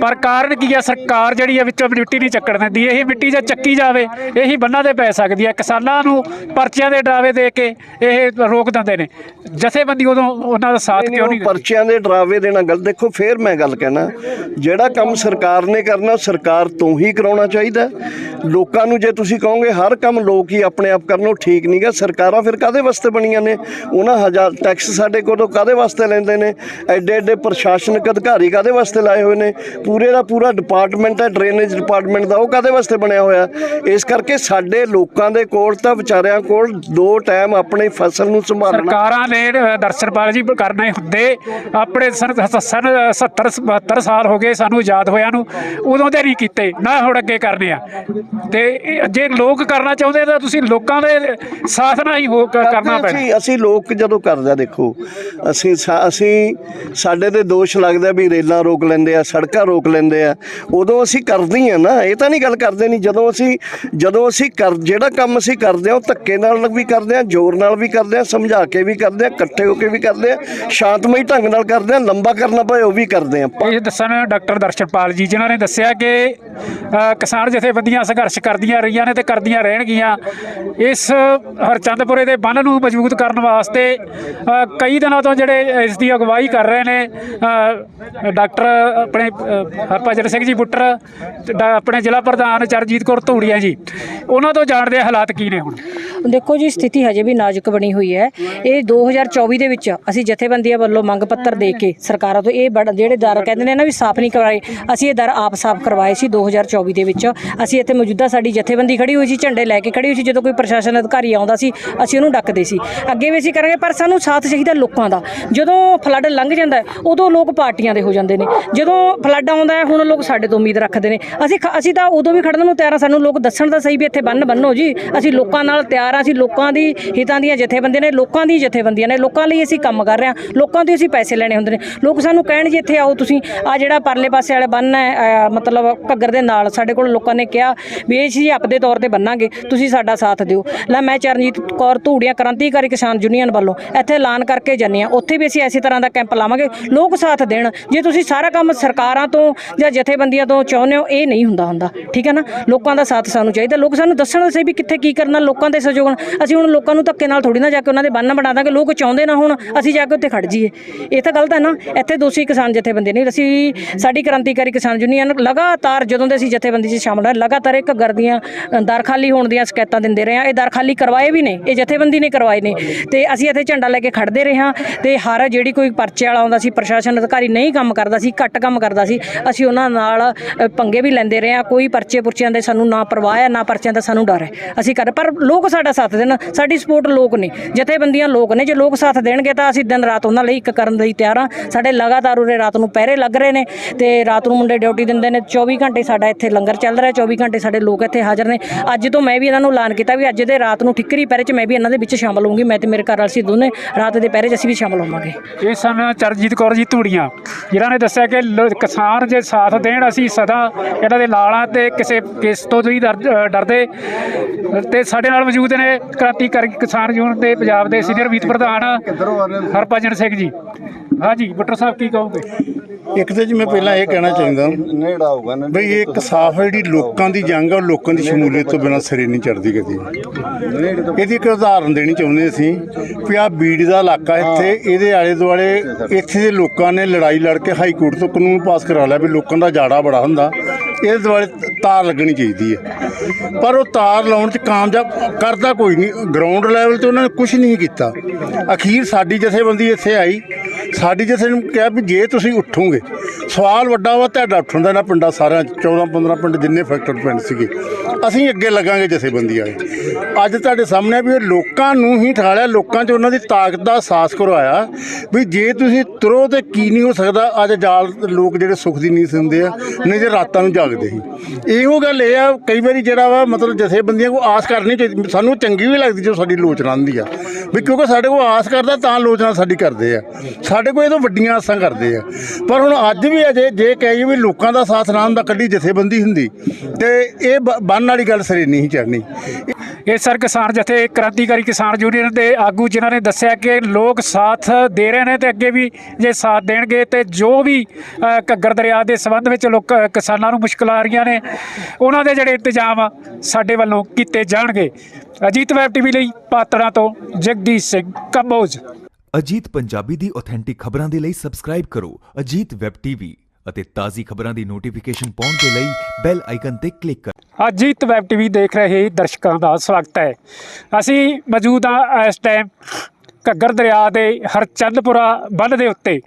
ਪਰ ਕਾਰਨ ਕੀ ਆ? ਸਰਕਾਰ ਜਿਹੜੀ ਆ ਵਿੱਚੋਂ ਮਿੱਟੀ ਨਹੀਂ ਚੱਕਣ ਦਿੰਦੀ। ਇਹ ਮਿੱਟੀ ਜੇ ਚੱਕੀ ਜਾਵੇ ਇਹੀ ਬੰਨਾਂ ਤੇ ਪੈ ਸਕਦੀ ਹੈ ਕਿਸਾਨਾਂ ਨੂੰ ਪਰਚੀਆਂ ਦੇ ਡਰਾਵੇ ਦੇ ਕੇ ਇਹ ਰੋਕ ਦਿੰਦੇ ਨੇ। ਜਥੇਬੰਦੀ ਉਦੋਂ ਉਹਨਾਂ ਦਾ ਸਾਥ ਕਿਉਂ ਨਹੀਂ? ਪਰਚਿਆਂ ਦੇ ਡਰਾਵੇ ਦੇਣਾ ਗੱਲ ਦੇਖੋ ਫੇਰ ਮੈਂ ਗੱਲ ਕਹਿਣਾ। ਜਿਹੜਾ ਕੰਮ ਸਰਕਾਰ ਨੇ ਕਰਨਾ ਸਰਕਾਰ ਤੋਂ ਹੀ ਕਰਾਉਣਾ ਚਾਹੀਦਾ ਲੋਕਾਂ ਨੂੰ ਜੇ ਤੁਸੀਂ ਕਹੋਗੇ ਹਰ ਕੰਮ ਲੋਕ ਹੀ ਆਪਣੇ ਆਪ ਕਰਨ ਉਹ ਠੀਕ ਨਹੀਂਗਾ ਸਰਕਾਰਾਂ ਫਿਰ ਕਾਦੇ ਵਾਸਤੇ ਬਣੀਆਂ ਨੇ? ਉਹਨਾਂ ਹਜ਼ਾਰ ਟੈਕਸ ਸਾਡੇ ਕੋਲੋਂ ਕਾਦੇ ਵਾਸਤੇ ਲੈਂਦੇ ਨੇ? ਐਡੇ ਐਡੇ ਪ੍ਰਸ਼ਾਸਨਿਕ ਅਧਿਕਾਰੀ ਕਾਦੇ ਵਾਸਤੇ ਲਾਏ ਹੋਏ ਨੇ? ਪੂਰੇ ਦਾ ਪੂਰਾ ਡਿਪਾਰਟਮੈਂਟ ਹੈ ਡਰੇਨੇਜ ਡਿਪਾਰਟਮੈਂਟ ਦਾ, ਉਹ ਕਾਦੇ ਵਾਸਤੇ ਬਣਿਆ ਹੋਇਆ? ਇਸ ਕਰਕੇ ਸਾਡੇ ਲੋਕਾਂ ਦੇ ਕੋਲ ਤਾਂ ਵਿਚਾਰਿਆਂ ਕੋਲ ਦੋ ਟਾਈਮ ਆਪਣੀ ਫਸਲ ਨੂੰ ਸੰਭਾਲਣਾ। ਸਰਕਾਰਾਂ ਨੇ ਦਰਸ਼ਨਪਾਲ ਜੀ, ਕਰਨੇ ਹੁੰਦੇ। ਆਪਣੇ ਸਨ ਸਨ 70 ਸਾਲ ਹੋ ਗਏ ਸਾਨੂੰ ਆਜ਼ਾਦ ਹੋਇਆ ਨੂੰ। ਉਦੋਂ ਦੇ ਨਹੀਂ ਕੀਤੇ ਨਾ ਹੁਣ ਅੱਗੇ ਕਰਨੇ ਆ। ਤੇ ਜੇ ਲੋਕ ਕਰਨਾ ਚਾਹੁੰਦੇ ਤਾਂ ਤੁਸੀਂ ਲੋਕਾਂ ਦੇ ਸਾਥ ਨਾਲ ਹੀ ਹੋ ਕਰਨਾ ਪੈਣਾ। ਅਸੀਂ ਅਸੀਂ ਲੋਕ ਜਦੋਂ ਕਰਦੇ ਆ ਦੇਖੋ ਅਸੀਂ ਅਸੀਂ ਸਾਡੇ ਤੇ ਦੋਸ਼ ਲੱਗਦਾ ਵੀ ਰੇਲਾਂ ਰੋਕ ਲੈਂਦੇ ਆ ਸੜਕਾਂ ਰੋਕ ਲੈਂਦੇ ਆ। ਉਦੋਂ ਅਸੀਂ ਕਰਦੇ ਆ ਨਾ ਇਹ ਤਾਂ ਨਹੀਂ ਗੱਲ ਕਰਦੇ ਨਹੀਂ ਜਦੋਂ ਅਸੀਂ ਜਦੋਂ ਅਸੀਂ ਕਰ ਜਿਹੜਾ ਕੰਮ ਅਸੀਂ ਕਰਦੇ ਆ ਉਹ ਧੱਕੇ ਨਾਲ ਵੀ ਕਰਦੇ ਆ ਜ਼ੋਰ ਨਾਲ ਵੀ ਕਰਦੇ ਆ ਸਮਝਾ ਕੇ ਵੀ ਕਰਦੇ ਆ ਇਕੱਠੇ ਹੋ ਕੇ ਵੀ ਕਰਦੇ ਆ ਸ਼ਾਂਤਮਈ ਢੰਗ ਨਾਲ ਕਰਦੇ ਆ ਲੰਬਾ ਕਰਨਾ ਪਏ ਉਹ ਵੀ ਕਰਦੇ ਆ। ਇਹ ਦੱਸਣ ਡਾਕਟਰ ਦਰਸ਼ਨਪਾਲ ਜੀ ਜਿਨ੍ਹਾਂ ਨੇ ਦੱਸਿਆ ਕਿ ਕਿਸਾਨ ਜਥੇਬੰਦੀਆਂ ਸੰਘਰਸ਼ ਕਰਦੀਆਂ ਰਹੀਆਂ ਨੇ ਤੇ ਕਰਦੀਆਂ ਰਹਿਣਗੀਆਂ। ਇਸ ਹਰਚੰਦਪੁਰੇ ਦੇ ਬੰਨ ਨੂੰ ਮਜ਼ਬੂਤ ਕਰਨ ਵਾਸਤੇ ਕਈ ਦਿਨਾਂ ਤੋਂ ਜਿਹੜੇ ਇਸ ਦੀ ਅਗਵਾਈ ਕਰ ਰਹੇ ਨੇ ਡਾਕਟਰ ਆਪਣੇ ਅ, ਹਰਭਜਨ ਸਿੰਘ ਜੀ ਬੁੱਟਰ ਤੇ ਡਾ- ਆਪਣੇ ਜ਼ਿਲ੍ਹਾ ਪ੍ਰਧਾਨ ਚਰਜੀਤ ਕੌਰ ਧੂੜੀਆਂ ਜੀ। ਉਹਨਾਂ ਤੋਂ ਜਾਣਦੇ ਹਾਲਾਤ ਕੀ ਨੇ ਹੁਣ? ਦੇਖੋ ਜੀ ਸਥਿਤੀ ਹਜੇ ਵੀ ਨਾਜ਼ੁਕ ਬਣੀ ਹੋਈ ਹੈ। ਇਹ 2024 ਦੇ ਵਿੱਚ ਅਸੀਂ ਜਥੇਬੰਦੀਆਂ ਵੱਲੋਂ ਮੰਗ ਪੱਤਰ ਦੇ ਕੇ ਸਰਕਾਰਾਂ ਤੋਂ ਇਹ ਬੜ- ਜਿਹੜੇ ਦਰ ਕਹਿੰਦੇ ਨੇ ਨਾ ਵੀ ਸਾਫ਼ ਨਹੀਂ ਕਰਵਾਏ ਅਸੀਂ ਇਹ ਦਰ ਆਪ ਸਾਫ਼ ਕਰਵਾਏ ਸੀ 2024 ਦੇ ਵਿੱਚ। ਅਸੀਂ ਇੱਥੇ ਮੌਜੂਦਾ ਸਾਡੀ ਜਥੇਬੰਦੀ ਖੜੀ ਹੋਈ ਸੀ, ਝੰਡੇ ਲੈ ਕੇ ਖੜੀ ਹੋਈ ਸੀ, ਜਦੋਂ ਕੋਈ ਪ੍ਰਸ਼ਾਸਨ ਅਧਿਕਾਰੀ ਆਉਂਦਾ ਸੀ, ਅਸੀਂ ਉਹਨੂੰ ਡੱਕਦੇ ਸੀ। ਅੱਗੇ ਵੀ ਅਸੀਂ ਕਰਾਂਗੇ, ਪਰ ਸਾਨੂੰ ਸਾਥ ਚਾਹੀਦਾ ਲੋਕਾਂ ਦਾ। ਜਦੋਂ ਫਲੱਡ ਲੰਘ ਜਾਂਦਾ ਉਦੋਂ ਲੋਕ ਪਾਰਟੀਆਂ ਦੇ ਹੋ ਜਾਂਦੇ ਨੇ। ਜਦੋਂ ਫਲੱਡ ਆਉਂਦਾ ਹੁਣ ਲੋਕ ਸਾਡੇ ਤੋਂ ਉਮੀਦ ਰੱਖਦੇ ਨੇ। ਅਸੀਂ ਖ- ਅਸੀਂ ਤਾਂ ਉਦੋਂ ਵੀ ਖੜਨ ਨੂੰ ਤਿਆਰ ਹਾਂ, ਸਾਨੂੰ ਲੋਕ ਦੱਸਣ ਤਾਂ ਸਹੀ ਵੀ ਇੱਥੇ ਬੰਨ ਬੰਨੋ ਜੀ। ਅਸੀਂ ਲੋਕਾਂ ਨਾਲ ਤਿਆਰ ਹਾਂ, ਅਸੀਂ ਲੋਕਾਂ ਦੀ, ਹਿੱਤਾਂ ਦੀਆਂ ਜਥੇਬੰਦੀਆਂ ਨੇ, ਲੋਕਾਂ ਦੀ ਜਥੇਬੰਦੀਆਂ ਨੇ, ਲੋਕਾਂ ਲਈ ਅਸੀਂ ਕੰਮ ਕਰ ਰਹੇ ਹਾਂ, ਲੋਕਾਂ ਤੋਂ ਅਸੀਂ ਪੈਸੇ ਲੈਣੇ ਹੁੰਦੇ ਨੇ। ਲੋਕ ਸਾਨੂੰ ਕਹਿਣ ਜੀ, ਇੱਥੇ ਆਓ ਤੁਸੀਂ ਆ ਜਿਹੜਾ ਪਰਲੇ ਪਾਸੇ ਵਾਲਾ ਬੰਨ ਹੈ ਮਤਲਬ ਮਤਲਬ ਘੱਗਰ ਦੇ ਨਾਲ ਸਾਡੇ ਕੋਲ ਲੋਕਾਂ ਨੇ ਕਿਹਾ ਵੀ ਇਹ ਅਸੀਂ ਆਪਦੇ ਤੌਰ ਤੇ ਬੰਨਾਂਗੇ, ਤੁਸੀਂ ਸਾਡਾ ਸਾਥ ਦਿਓ। ਲੈ ਮੈਂ ਚਰਨਜੀਤ ਕੌਰ ਧੂੜੀਆਂ ਕ੍ਰਾਂਤੀਕਾਰੀ ਕਿਸਾਨ ਯੂਨੀਅਨ ਵੱਲੋਂ ਇੱਥੇ ਐਲਾਨ ਕਰਕੇ ਜਾਂਦੇ ਹਾਂ। ਉੱਥੇ ਵੀ ਅਸੀਂ ਐਸੀ ਤਰ੍ਹਾਂ ਦਾ ਕੈਂਪ ਲਾਵਾਂਗੇ, ਲੋਕ ਸਾਥ ਦੇਣ। ਜੇ ਤੁਸੀਂ ਸਾਰਾ ਕੰਮ ਸਰਕਾਰਾਂ ਤੋਂ ਜਾਂ ਜਥੇਬੰਦੀਆਂ ਤੋਂ ਚਾਹੁੰਦੇ ਹੋ, ਇਹ ਨਹੀਂ ਹੁੰਦਾ ਹੁੰਦਾ। ਠੀਕ ਹੈ ਨਾ? ਲੋਕਾਂ ਦਾ ਸਾਥ ਸਾਨੂੰ ਚਾਹੀਦਾ। ਲੋਕ ਸਾਨੂੰ ਦੱਸਣ ਸਹੀ ਵੀ ਕਿੱਥੇ ਕੀ ਕਰਨਾ, ਲੋਕਾਂ ਦੇ ਸਹਿਯੋਗ ਅਸੀਂ ਹੁਣ ਲੋਕਾਂ ਨੂੰ ਧੱਕੇ ਨਾਲ ਥੋੜੀ ਨਾ ਜਾ ਕੇ ਉਹਨਾਂ ਦੇ ਬੰਨ ਬਣਾ ਦਾਂਗੇ। ਲੋਕ ਚਾਹੁੰਦੇ ਨਾ ਹੁਣ ਅਸੀਂ ਜਾ ਕੇ ਉੱਥੇ ਖੜ ਜਾਈਏ। ਇਹ ਤਾਂ ਗਲਤ ਹੈ ਨਾ। ਇੱਥੇ ਦੋਸ਼ੀ ਕਿਸਾਨ ਜਥੇਬੰਦੀ ਨਹੀਂ। ਅਸੀਂ ਸਾਡੀ ਕ੍ਰਾਂਤੀਕਾਰੀ ਕਿਸਾਨ ਯੂਨੀਅਨ ਲਗਾ ਲਗਾਤਾਰ ਜਦੋਂ ਦੇ ਅਸੀਂ ਜਥੇਬੰਦੀ 'ਚ ਸ਼ਾਮਲ ਹੋਏ ਲਗਾਤਾਰ ਇੱਕ ਗਰਦੀਆਂ ਦਰ ਖਾਲੀ ਹੋਣ ਦੀਆਂ ਸ਼ਿਕਾਇਤਾਂ ਦਿੰਦੇ ਰਹੇ ਹਾਂ। ਇਹ ਦਰ ਖਾਲੀ ਕਰਵਾਏ ਵੀ ਨੇ, ਇਹ ਜਥੇਬੰਦੀ ਨੇ ਕਰਵਾਏ ਨੇ। ਤੇ ਅਸੀਂ ਇੱਥੇ ਝੰਡਾ ਲੈ ਕੇ ਖੜਦੇ ਰਹੇ ਹਾਂ ਤੇ ਹਰ ਜਿਹੜੀ ਕੋਈ ਪਰਚੇ ਵਾਲਾ ਆਉਂਦਾ ਸੀ, ਪ੍ਰਸ਼ਾਸਨ ਅਧਿਕਾਰੀ ਨਹੀਂ ਕੰਮ ਕਰਦਾ ਸੀ, ਘੱਟ ਕੰਮ ਕਰਦਾ ਸੀ, ਅਸੀਂ ਉਹਨਾਂ ਨਾਲ ਪੰਗੇ ਵੀ ਲੈਂਦੇ ਰਹੇ ਹਾਂ। ਕੋਈ ਪਰਚੇ ਪੁਰਚਿਆਂ ਦੇ ਸਾਨੂੰ ਨਾ ਪਰਵਾਹ ਹੈ, ਨਾ ਪਰਚਿਆਂ ਦਾ ਸਾਨੂੰ ਡਰ ਹੈ। ਅਸੀਂ ਕਰ ਪਰ ਲੋਕ ਸਾਡਾ ਸਾਥ ਦੇਣ, ਸਾਡੀ ਸਪੋਰਟ ਲੋਕ ਨੇ, ਜਥੇਬੰਦੀਆਂ ਲੋਕ ਨੇ। ਜੇ ਲੋਕ ਸਾਥ ਦੇਣਗੇ ਤਾਂ ਅਸੀਂ ਦਿਨ ਰਾਤ ਉਹਨਾਂ ਲਈ ਇੱਕ ਕਰਨ ਲਈ ਤਿਆਰ ਹਾਂ। ਸਾਡੇ ਲਗਾਤਾਰ ਉਰੇ ਰਾਤ ਨੂੰ ਪਹਿਰੇ ਲੱਗ ਰਹੇ ਨੇ ਤੇ ਰਾਤ ਨੂੰ ਮੁੰਡੇ ਡਿਊਟੀ ਦਿੰਦੇ ਨੇ 24 ਘੰਟੇ ਸਾਡਾ ਇੱਥੇ ਲੰਗਰ ਚੱਲ ਰਿਹਾ 24 ਘੰਟੇ ਸਾਡੇ ਲੋਕ ਇੱਥੇ ਹਾਜ਼ਰ ਨੇ। ਅੱਜ ਤੋਂ ਮੈਂ ਵੀ ਇਹਨਾਂ ਨੂੰ ਐਲਾਨ ਕੀਤਾ ਵੀ ਅੱਜ ਦੇ ਰਾਤ ਨੂੰ ਠਿੱਕਰੀ ਪਹਿਰੇ 'ਚ ਮੈਂ ਵੀ ਇਹਨਾਂ ਦੇ ਵਿੱਚ ਸ਼ਾਮਲ ਹੋਊਂਗੀ। ਮੈਂ ਤੇ ਮੇਰੇ ਘਰ ਵਾਲੀ ਸੀ ਦੋਨੇ, ਰਾਤ ਦੇ ਪਹਿਰੇ 'ਚ ਅਸੀਂ ਵੀ ਸ਼ਾਮਲ ਹੋਵਾਂਗੇ। ਇਹ ਸਨ ਚਰਨਜੀਤ ਕੌਰ ਜੀ ਧੂੜੀਆਂ, ਜਿਨ੍ਹਾਂ ਨੇ ਦੱਸਿਆ ਕਿ ਲੋ- ਕਿਸਾਨ ਜੇ ਸਾਥ ਦੇਣ, ਅਸੀਂ ਸਦਾ ਇਹਨਾਂ ਦੇ ਲਾਲਾਂ ਆ ਤੇ ਕਿਸੇ ਕੇਸ ਤੋਂ ਨਹੀਂ ਡਰ- ਡਰਦੇ। ਤੇ ਸਾਡੇ ਨਾਲ ਮੌਜੂਦ ਨੇ ਕ੍ਰਾਂਤੀਕਾਰੀ ਕਿਸਾਨ ਯੂਨੀਅਨ ਦੇ ਪੰਜਾਬ ਦੇ ਸੀਨੀਅਰ ਮੀਤ ਪ੍ਰਧਾਨ ਹਰਭਜਨ ਸਿੰਘ ਜੀ। ਹਾਂਜੀ ਬੁੱਟਰ ਸਾਹਿਬ ਕੀ ਕਹੋਗੇ? ਇੱਕ ਤੇ ਜੀ ਮੈਂ ਪਹਿਲਾਂ ਇਹ ਕਹਿਣਾ ਚਾਹੁੰਦਾ ਬਈ ਇਹ ਇੱਕ ਸਾਫ਼ ਜਿਹੜੀ ਲੋਕਾਂ ਦੀ ਜੰਗ ਆ ਉਹ ਲੋਕਾਂ ਦੀ ਸ਼ਮੂਲੀਅਤ ਤੋਂ ਬਿਨਾਂ ਸਿਰੇ ਨਹੀਂ ਚੜਦੀ ਕਦੀ। ਇਹਦੀ ਇੱਕ ਉਦਾਹਰਨ ਦੇਣੀ ਚਾਹੁੰਦੇ ਅਸੀਂ ਵੀ ਆਹ ਬੀੜ ਦਾ ਇਲਾਕਾ ਇੱਥੇ ਇਹਦੇ ਆਲੇ ਦੁਆਲੇ ਇੱਥੇ ਦੇ ਲੋਕਾਂ ਨੇ ਲੜਾਈ ਲੜ ਕੇ ਹਾਈ ਕੋਰਟ ਤੋਂ ਕਾਨੂੰਨ ਪਾਸ ਕਰਾ ਲਿਆ ਵੀ ਲੋਕਾਂ ਦਾ ਜਾੜਾ ਬੜਾ ਹੁੰਦਾ। ਇਹਦੇ ਦੁਆਲੇ ਤਾਰ ਲੱਗਣੀ ਚਾਹੀਦੀ ਹੈ। ਪਰ ਉਹ ਤਾਰ ਲਾਉਣ 'ਚ ਕਾਮਯਾਬ ਕਰਦਾ ਕੋਈ ਨਹੀਂ। ਗਰਾਊਂਡ ਲੈਵਲ ਤੇ ਉਹਨਾਂ ਨੇ ਕੁਝ ਨਹੀਂ ਕੀਤਾ। ਅਖੀਰ ਸਾਡੀ ਜਥੇਬੰਦੀ ਇੱਥੇ ਆਈ। ਸਾਡੀ ਜਥੇ ਨੂੰ ਕਿਹਾ ਵੀ ਜੇ ਤੁਸੀਂ ਉੱਠੋਗੇ, ਸਵਾਲ ਵੱਡਾ ਵਾ, ਤੁਹਾਡਾ ਉੱਠਣ ਦਾ ਨਾ ਪਿੰਡਾਂ ਸਾਰਿਆਂ 'ਚ 14 15 ਪਿੰਡ ਜਿੰਨੇ ਫੈਕਟਰ ਪਿੰਡ ਸੀਗੇ, ਅਸੀਂ ਅੱਗੇ ਲੱਗਾਂਗੇ ਜਥੇਬੰਦੀ ਵਾਲੇ। ਅੱਜ ਤੁਹਾਡੇ ਸਾਹਮਣੇ ਵੀ ਇਹ ਲੋਕਾਂ ਨੂੰ ਹੀ ਠਾਲਿਆ ਲੋਕਾਂ 'ਚ ਉਹਨਾਂ ਦੀ ਤਾਕਤ ਦਾ ਅਹਿਸਾਸ ਕਰਵਾਇਆ ਵੀ ਜੇ ਤੁਸੀਂ ਤੁਰੋ ਤੇ ਕੀ ਨਹੀਂ ਹੋ ਸਕਦਾ, ਅੱਜ ਜਾਲ ਲੋਕ ਜਿਹੜੇ ਸੁੱਖ ਦੀ ਨੀਂਦ ਹੁੰਦੇ ਆ, ਨਹੀਂ ਜੇ ਰਾਤਾਂ ਨੂੰ ਜਾਗਦੇ ਸੀ। ਇਹੋ ਗੱਲ ਇਹ ਆ, ਕਈ ਵਾਰੀ ਜਿਹੜਾ ਵਾ, ਮਤਲਬ ਜਥੇਬੰਦੀਆਂ ਕੋ ਆਸ ਕਰਨੀ ਚਾਹੀਦੀ, ਸਾਨੂੰ ਚੰਗੀ ਵੀ ਲੱਗਦੀ ਜੋ ਸਾਡੀ ਲੋਚਨਾ ਹੁੰਦੀ ਆ, ਵੀ ਕਿਉਂਕਿ ਸਾਡੇ ਕੋਲ ਆਸ ਕਰਦਾ ਤਾਂ ਲੋਚਨਾ ਸਾਡੀ ਕਰਦੇ ਆ। ਸਾਡੇ ਕੋਲ ਇਹ ਤੋਂ ਵੱਡੀਆਂ ਆਸਾਂ ਕਰਦੇ ਆ। ਪਰ ਹੁਣ ਅੱਜ ਵੀ ਅਜੇ ਜੇ ਕਹੀਏ ਵੀ ਲੋਕਾਂ ਦਾ ਸਾਥ ਨਾ ਹੁੰਦਾ ਕੱਢੀ ਜਥੇਬੰਦੀ ਹੁੰਦੀ ਤੇ ਇਹ ਬੰਨ ਵਾਲੀ ਗੱਲ ਸਿਰੇ ਨਹੀਂ ਚੜਨੀ ਇਹ ਸਰ ਕਿਸਾਨ ਜਥੇ ਕ੍ਰਾਂਤੀਕਾਰੀ ਕਿਸਾਨ ਯੂਨੀਅਨ ਦੇ ਆਗੂ ਜਿਨ੍ਹਾਂ ਨੇ ਦੱਸਿਆ ਕਿ ਲੋਕ ਸਾਥ ਦੇ ਰਹੇ ਨੇ ਤੇ ਅੱਗੇ ਵੀ ਜੇ ਸਾਥ ਦੇਣਗੇ ਤੇ ਜੋ ਵੀ ਘੱਗਰ ਦਰਿਆ ਦੇ ਸੰਬੰਧ ਵਿੱਚ ਲੋਕ ਕਿਸਾਨਾਂ ਨੂੰ ਮੁਸ਼ਕਲਾਂ ਆ ਰਹੀਆਂ ਨੇ ਉਹਨਾਂ ਦੇ ਜਿਹੜੇ ਇੰਤਜ਼ਾਮ ਆ, ਸਾਡੇ ਵੱਲੋਂ ਕੀਤੇ ਜਾਣਗੇ। ਅਜੀਤ ਵੈਬ ਟੀਵੀ ਲਈ ਪਾਤੜਾਂ ਤੋਂ ਜਗਦੀਸ਼ ਸਿੰਘ ਕੰਬੋਜ। ਅਜੀਤ ਪੰਜਾਬੀ ਦੀ ਆਥੈਂਟਿਕ ਖਬਰਾਂ ਦੇ ਲਈ ਸਬਸਕ੍ਰਾਈਬ ਕਰੋ ਅਜੀਤ ਵੈਬ ਟੀਵੀ ਅਤੇ ਤਾਜ਼ੀ ਖਬਰਾਂ ਦੀ ਨੋਟੀਫਿਕੇਸ਼ਨ ਪਾਉਣ ਦੇ ਲਈ ਬੈਲ ਆਈਕਨ ਤੇ ਕਲਿੱਕ ਕਰੋ। ਅਜੀਤ ਵੈਬ ਟੀਵੀ ਦੇਖ ਰਹੇ ਦਰਸ਼ਕਾਂ ਦਾ ਸਵਾਗਤ ਹੈ। ਅਸੀਂ ਮੌਜੂਦ ਹਾਂ ਇਸ ਟਾਈਮ ਘੱਗਰ ਦਰਿਆ ਦੇ ਹਰਚੰਦਪੁਰਾ ਬੰਨ ਦੇ ਉੱਤੇ।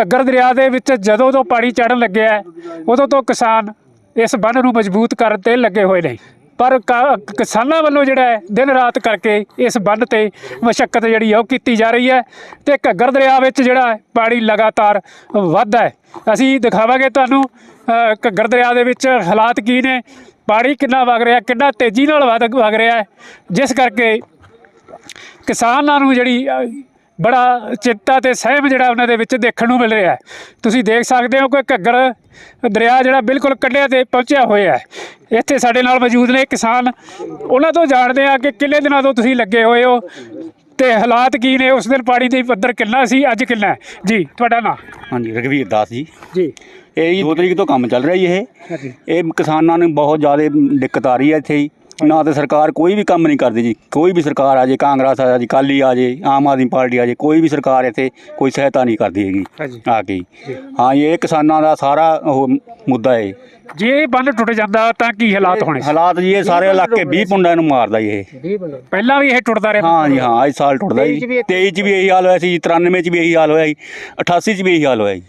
ਘੱਗਰ ਦਰਿਆ ਦੇ ਵਿੱਚ ਜਦੋਂ ਤੋਂ ਪਾਣੀ ਚੜਨ ਲੱਗਿਆ ਉਦੋਂ ਤੋਂ ਕਿਸਾਨ ਇਸ ਬੰਨ ਨੂੰ ਮਜ਼ਬੂਤ ਕਰਨ ਤੇ ਲੱਗੇ ਹੋਏ ਨੇ। ਪਰ ਕ- ਕਿਸਾਨਾਂ ਵੱਲੋਂ ਜਿਹੜਾ ਹੈ ਦਿਨ ਰਾਤ ਕਰਕੇ ਇਸ ਬੰਨ ਤੇ ਮਸ਼ੱਕਤ ਜਿਹੜੀ ਹੈ ਉਹ ਕੀਤੀ ਜਾ ਰਹੀ ਹੈ ਤੇ ਘੱਗਰ ਦਰਿਆ ਵਿੱਚ ਜਿਹੜਾ ਹੈ ਪਾਣੀ ਲਗਾਤਾਰ ਵੱਧਦਾ ਹੈ। ਅਸੀਂ ਦਿਖਾਵਾਂਗੇ ਤੁਹਾਨੂੰ ਅ, ਘੱਗਰ ਦਰਿਆ ਦੇ ਵਿੱਚ ਹਾਲਾਤ ਕੀ ਨੇ ਪਾਣੀ ਕਿੰਨਾ ਵਗ ਰਿਹਾ ਕਿੰਨਾ ਤੇਜ਼ੀ ਨਾਲ ਵਗ ਵਗ ਰਿਹਾ ਹੈ। ਜਿਸ ਕਰਕੇ ਕਿਸਾਨਾਂ ਨੂੰ ਜਿਹੜੀ ਅ, ਬੜਾ ਚਿੰਤਾ ਤੇ ਸਹਿਮ ਜਿਹੜਾ ਉਹਨਾਂ ਦੇ ਵਿੱਚ ਦੇਖਣ ਨੂੰ ਮਿਲ ਰਿਹਾ ਹੈ। ਤੁਸੀਂ ਦੇਖ ਸਕਦੇ ਹੋ ਕਿ ਘੱਗਰ ਦਰਿਆ ਜਿਹੜਾ ਬਿਲਕੁਲ ਕੰਢਿਆਂ ਤੇ ਪਹੁੰਚਿਆ ਹੋਇਆ ਹੈ। ਇੱਥੇ ਸਾਡੇ ਨਾਲ ਮੌਜੂਦ ਨੇ ਕਿਸਾਨ। ਉਹਨਾਂ ਤੋਂ ਜਾਣਦੇ ਆ ਕਿ ਕਿੰਨੇ ਦਿਨਾਂ ਤੋਂ ਤੁਸੀਂ ਲੱਗੇ ਹੋਏ ਹੋ ਤੇ ਹਾਲਾਤ ਕੀ ਨੇ। ਉਸ ਦਿਨ ਪਾਣੀ ਦੀ ਪੱਧਰ ਕਿੰਨਾ ਸੀ ਅੱਜ ਕਿੰਨਾ ਜੀ ਤੁਹਾਡਾ ਨਾਮ ਹਾਂਜੀ ਰਘਵੀਰ ਦਾਸ ਜੀ। ਜੀ। ਇਹ ਜੀ 2 ਤਰੀਕ ਤੋਂ ਕੰਮ ਚੱਲ ਰਿਹਾ ਜੀ ਇਹ। ਇਹ ਕਿਸਾਨਾਂ ਨੂੰ ਬਹੁਤ ਜ਼ਿਆਦਾ ਦਿੱਕਤ ਆ ਰਹੀ ਹੈ ਇੱਥੇ ਜੀ। ਨਾ ਤੇ ਸਰਕਾਰ ਕੋਈ ਵੀ ਕੰਮ ਨਹੀਂ ਕਰਦੀ ਜੀ। ਕੋਈ ਵੀ ਸਰਕਾਰ ਆ ਜੇ ਕਾਂਗਰਸ ਆ ਜੀ ਕਾਲੀ ਆ ਜੇ ਆਮ ਆਦਮੀ ਪਾਰਟੀ ਆ ਜੇ ਕੋਈ ਵੀ ਸਰਕਾਰ ਇੱਥੇ ਕੋਈ ਸਹਾਇਤਾ ਨਹੀਂ ਕਰਦੀ ਹੈਗੀ। ਹਾਂਜੀ। ਆ ਕੇ। ਹਾਂ ਇਹ ਕਿਸਾਨਾਂ ਦਾ ਸਾਰਾ ਉਹ ਮੁੱਦਾ ਹੈ ਜੇ ਇਹ ਬੰਨ ਟੁੱਟ ਜਾਂਦਾ ਤਾਂ ਕੀ ਹਾਲਾਤ ਹੋਣੇ? ਸੀ? ਹਾਲਾਤ ਜੀ ਇਹ ਸਾਰੇ ਇਲਾਕੇ 20 ਪੁੰਡਾਂ ਨੂੰ ਮਾਰਦਾ ਜੀ ਇਹ। ਪਹਿਲਾਂ ਵੀ ਇਹ ਟੁੱਟਦਾ ਰਿਹਾ। ਹਾਂ ਜੀ ਹਾਂ ਇਸ ਸਾਲ ਟੁੱਟਦਾ ਜੀ। 23 ਚ ਵੀ ਇਹੀ ਹਾਲ ਹੋਇਆ ਸੀ 93 ਚ ਵੀ ਇਹੀ ਹਾਲ ਹੋਇਆ ਜੀ 88 ਚ ਵੀ ਇਹੀ ਹਾਲ ਹੋਇਆ ਜੀ।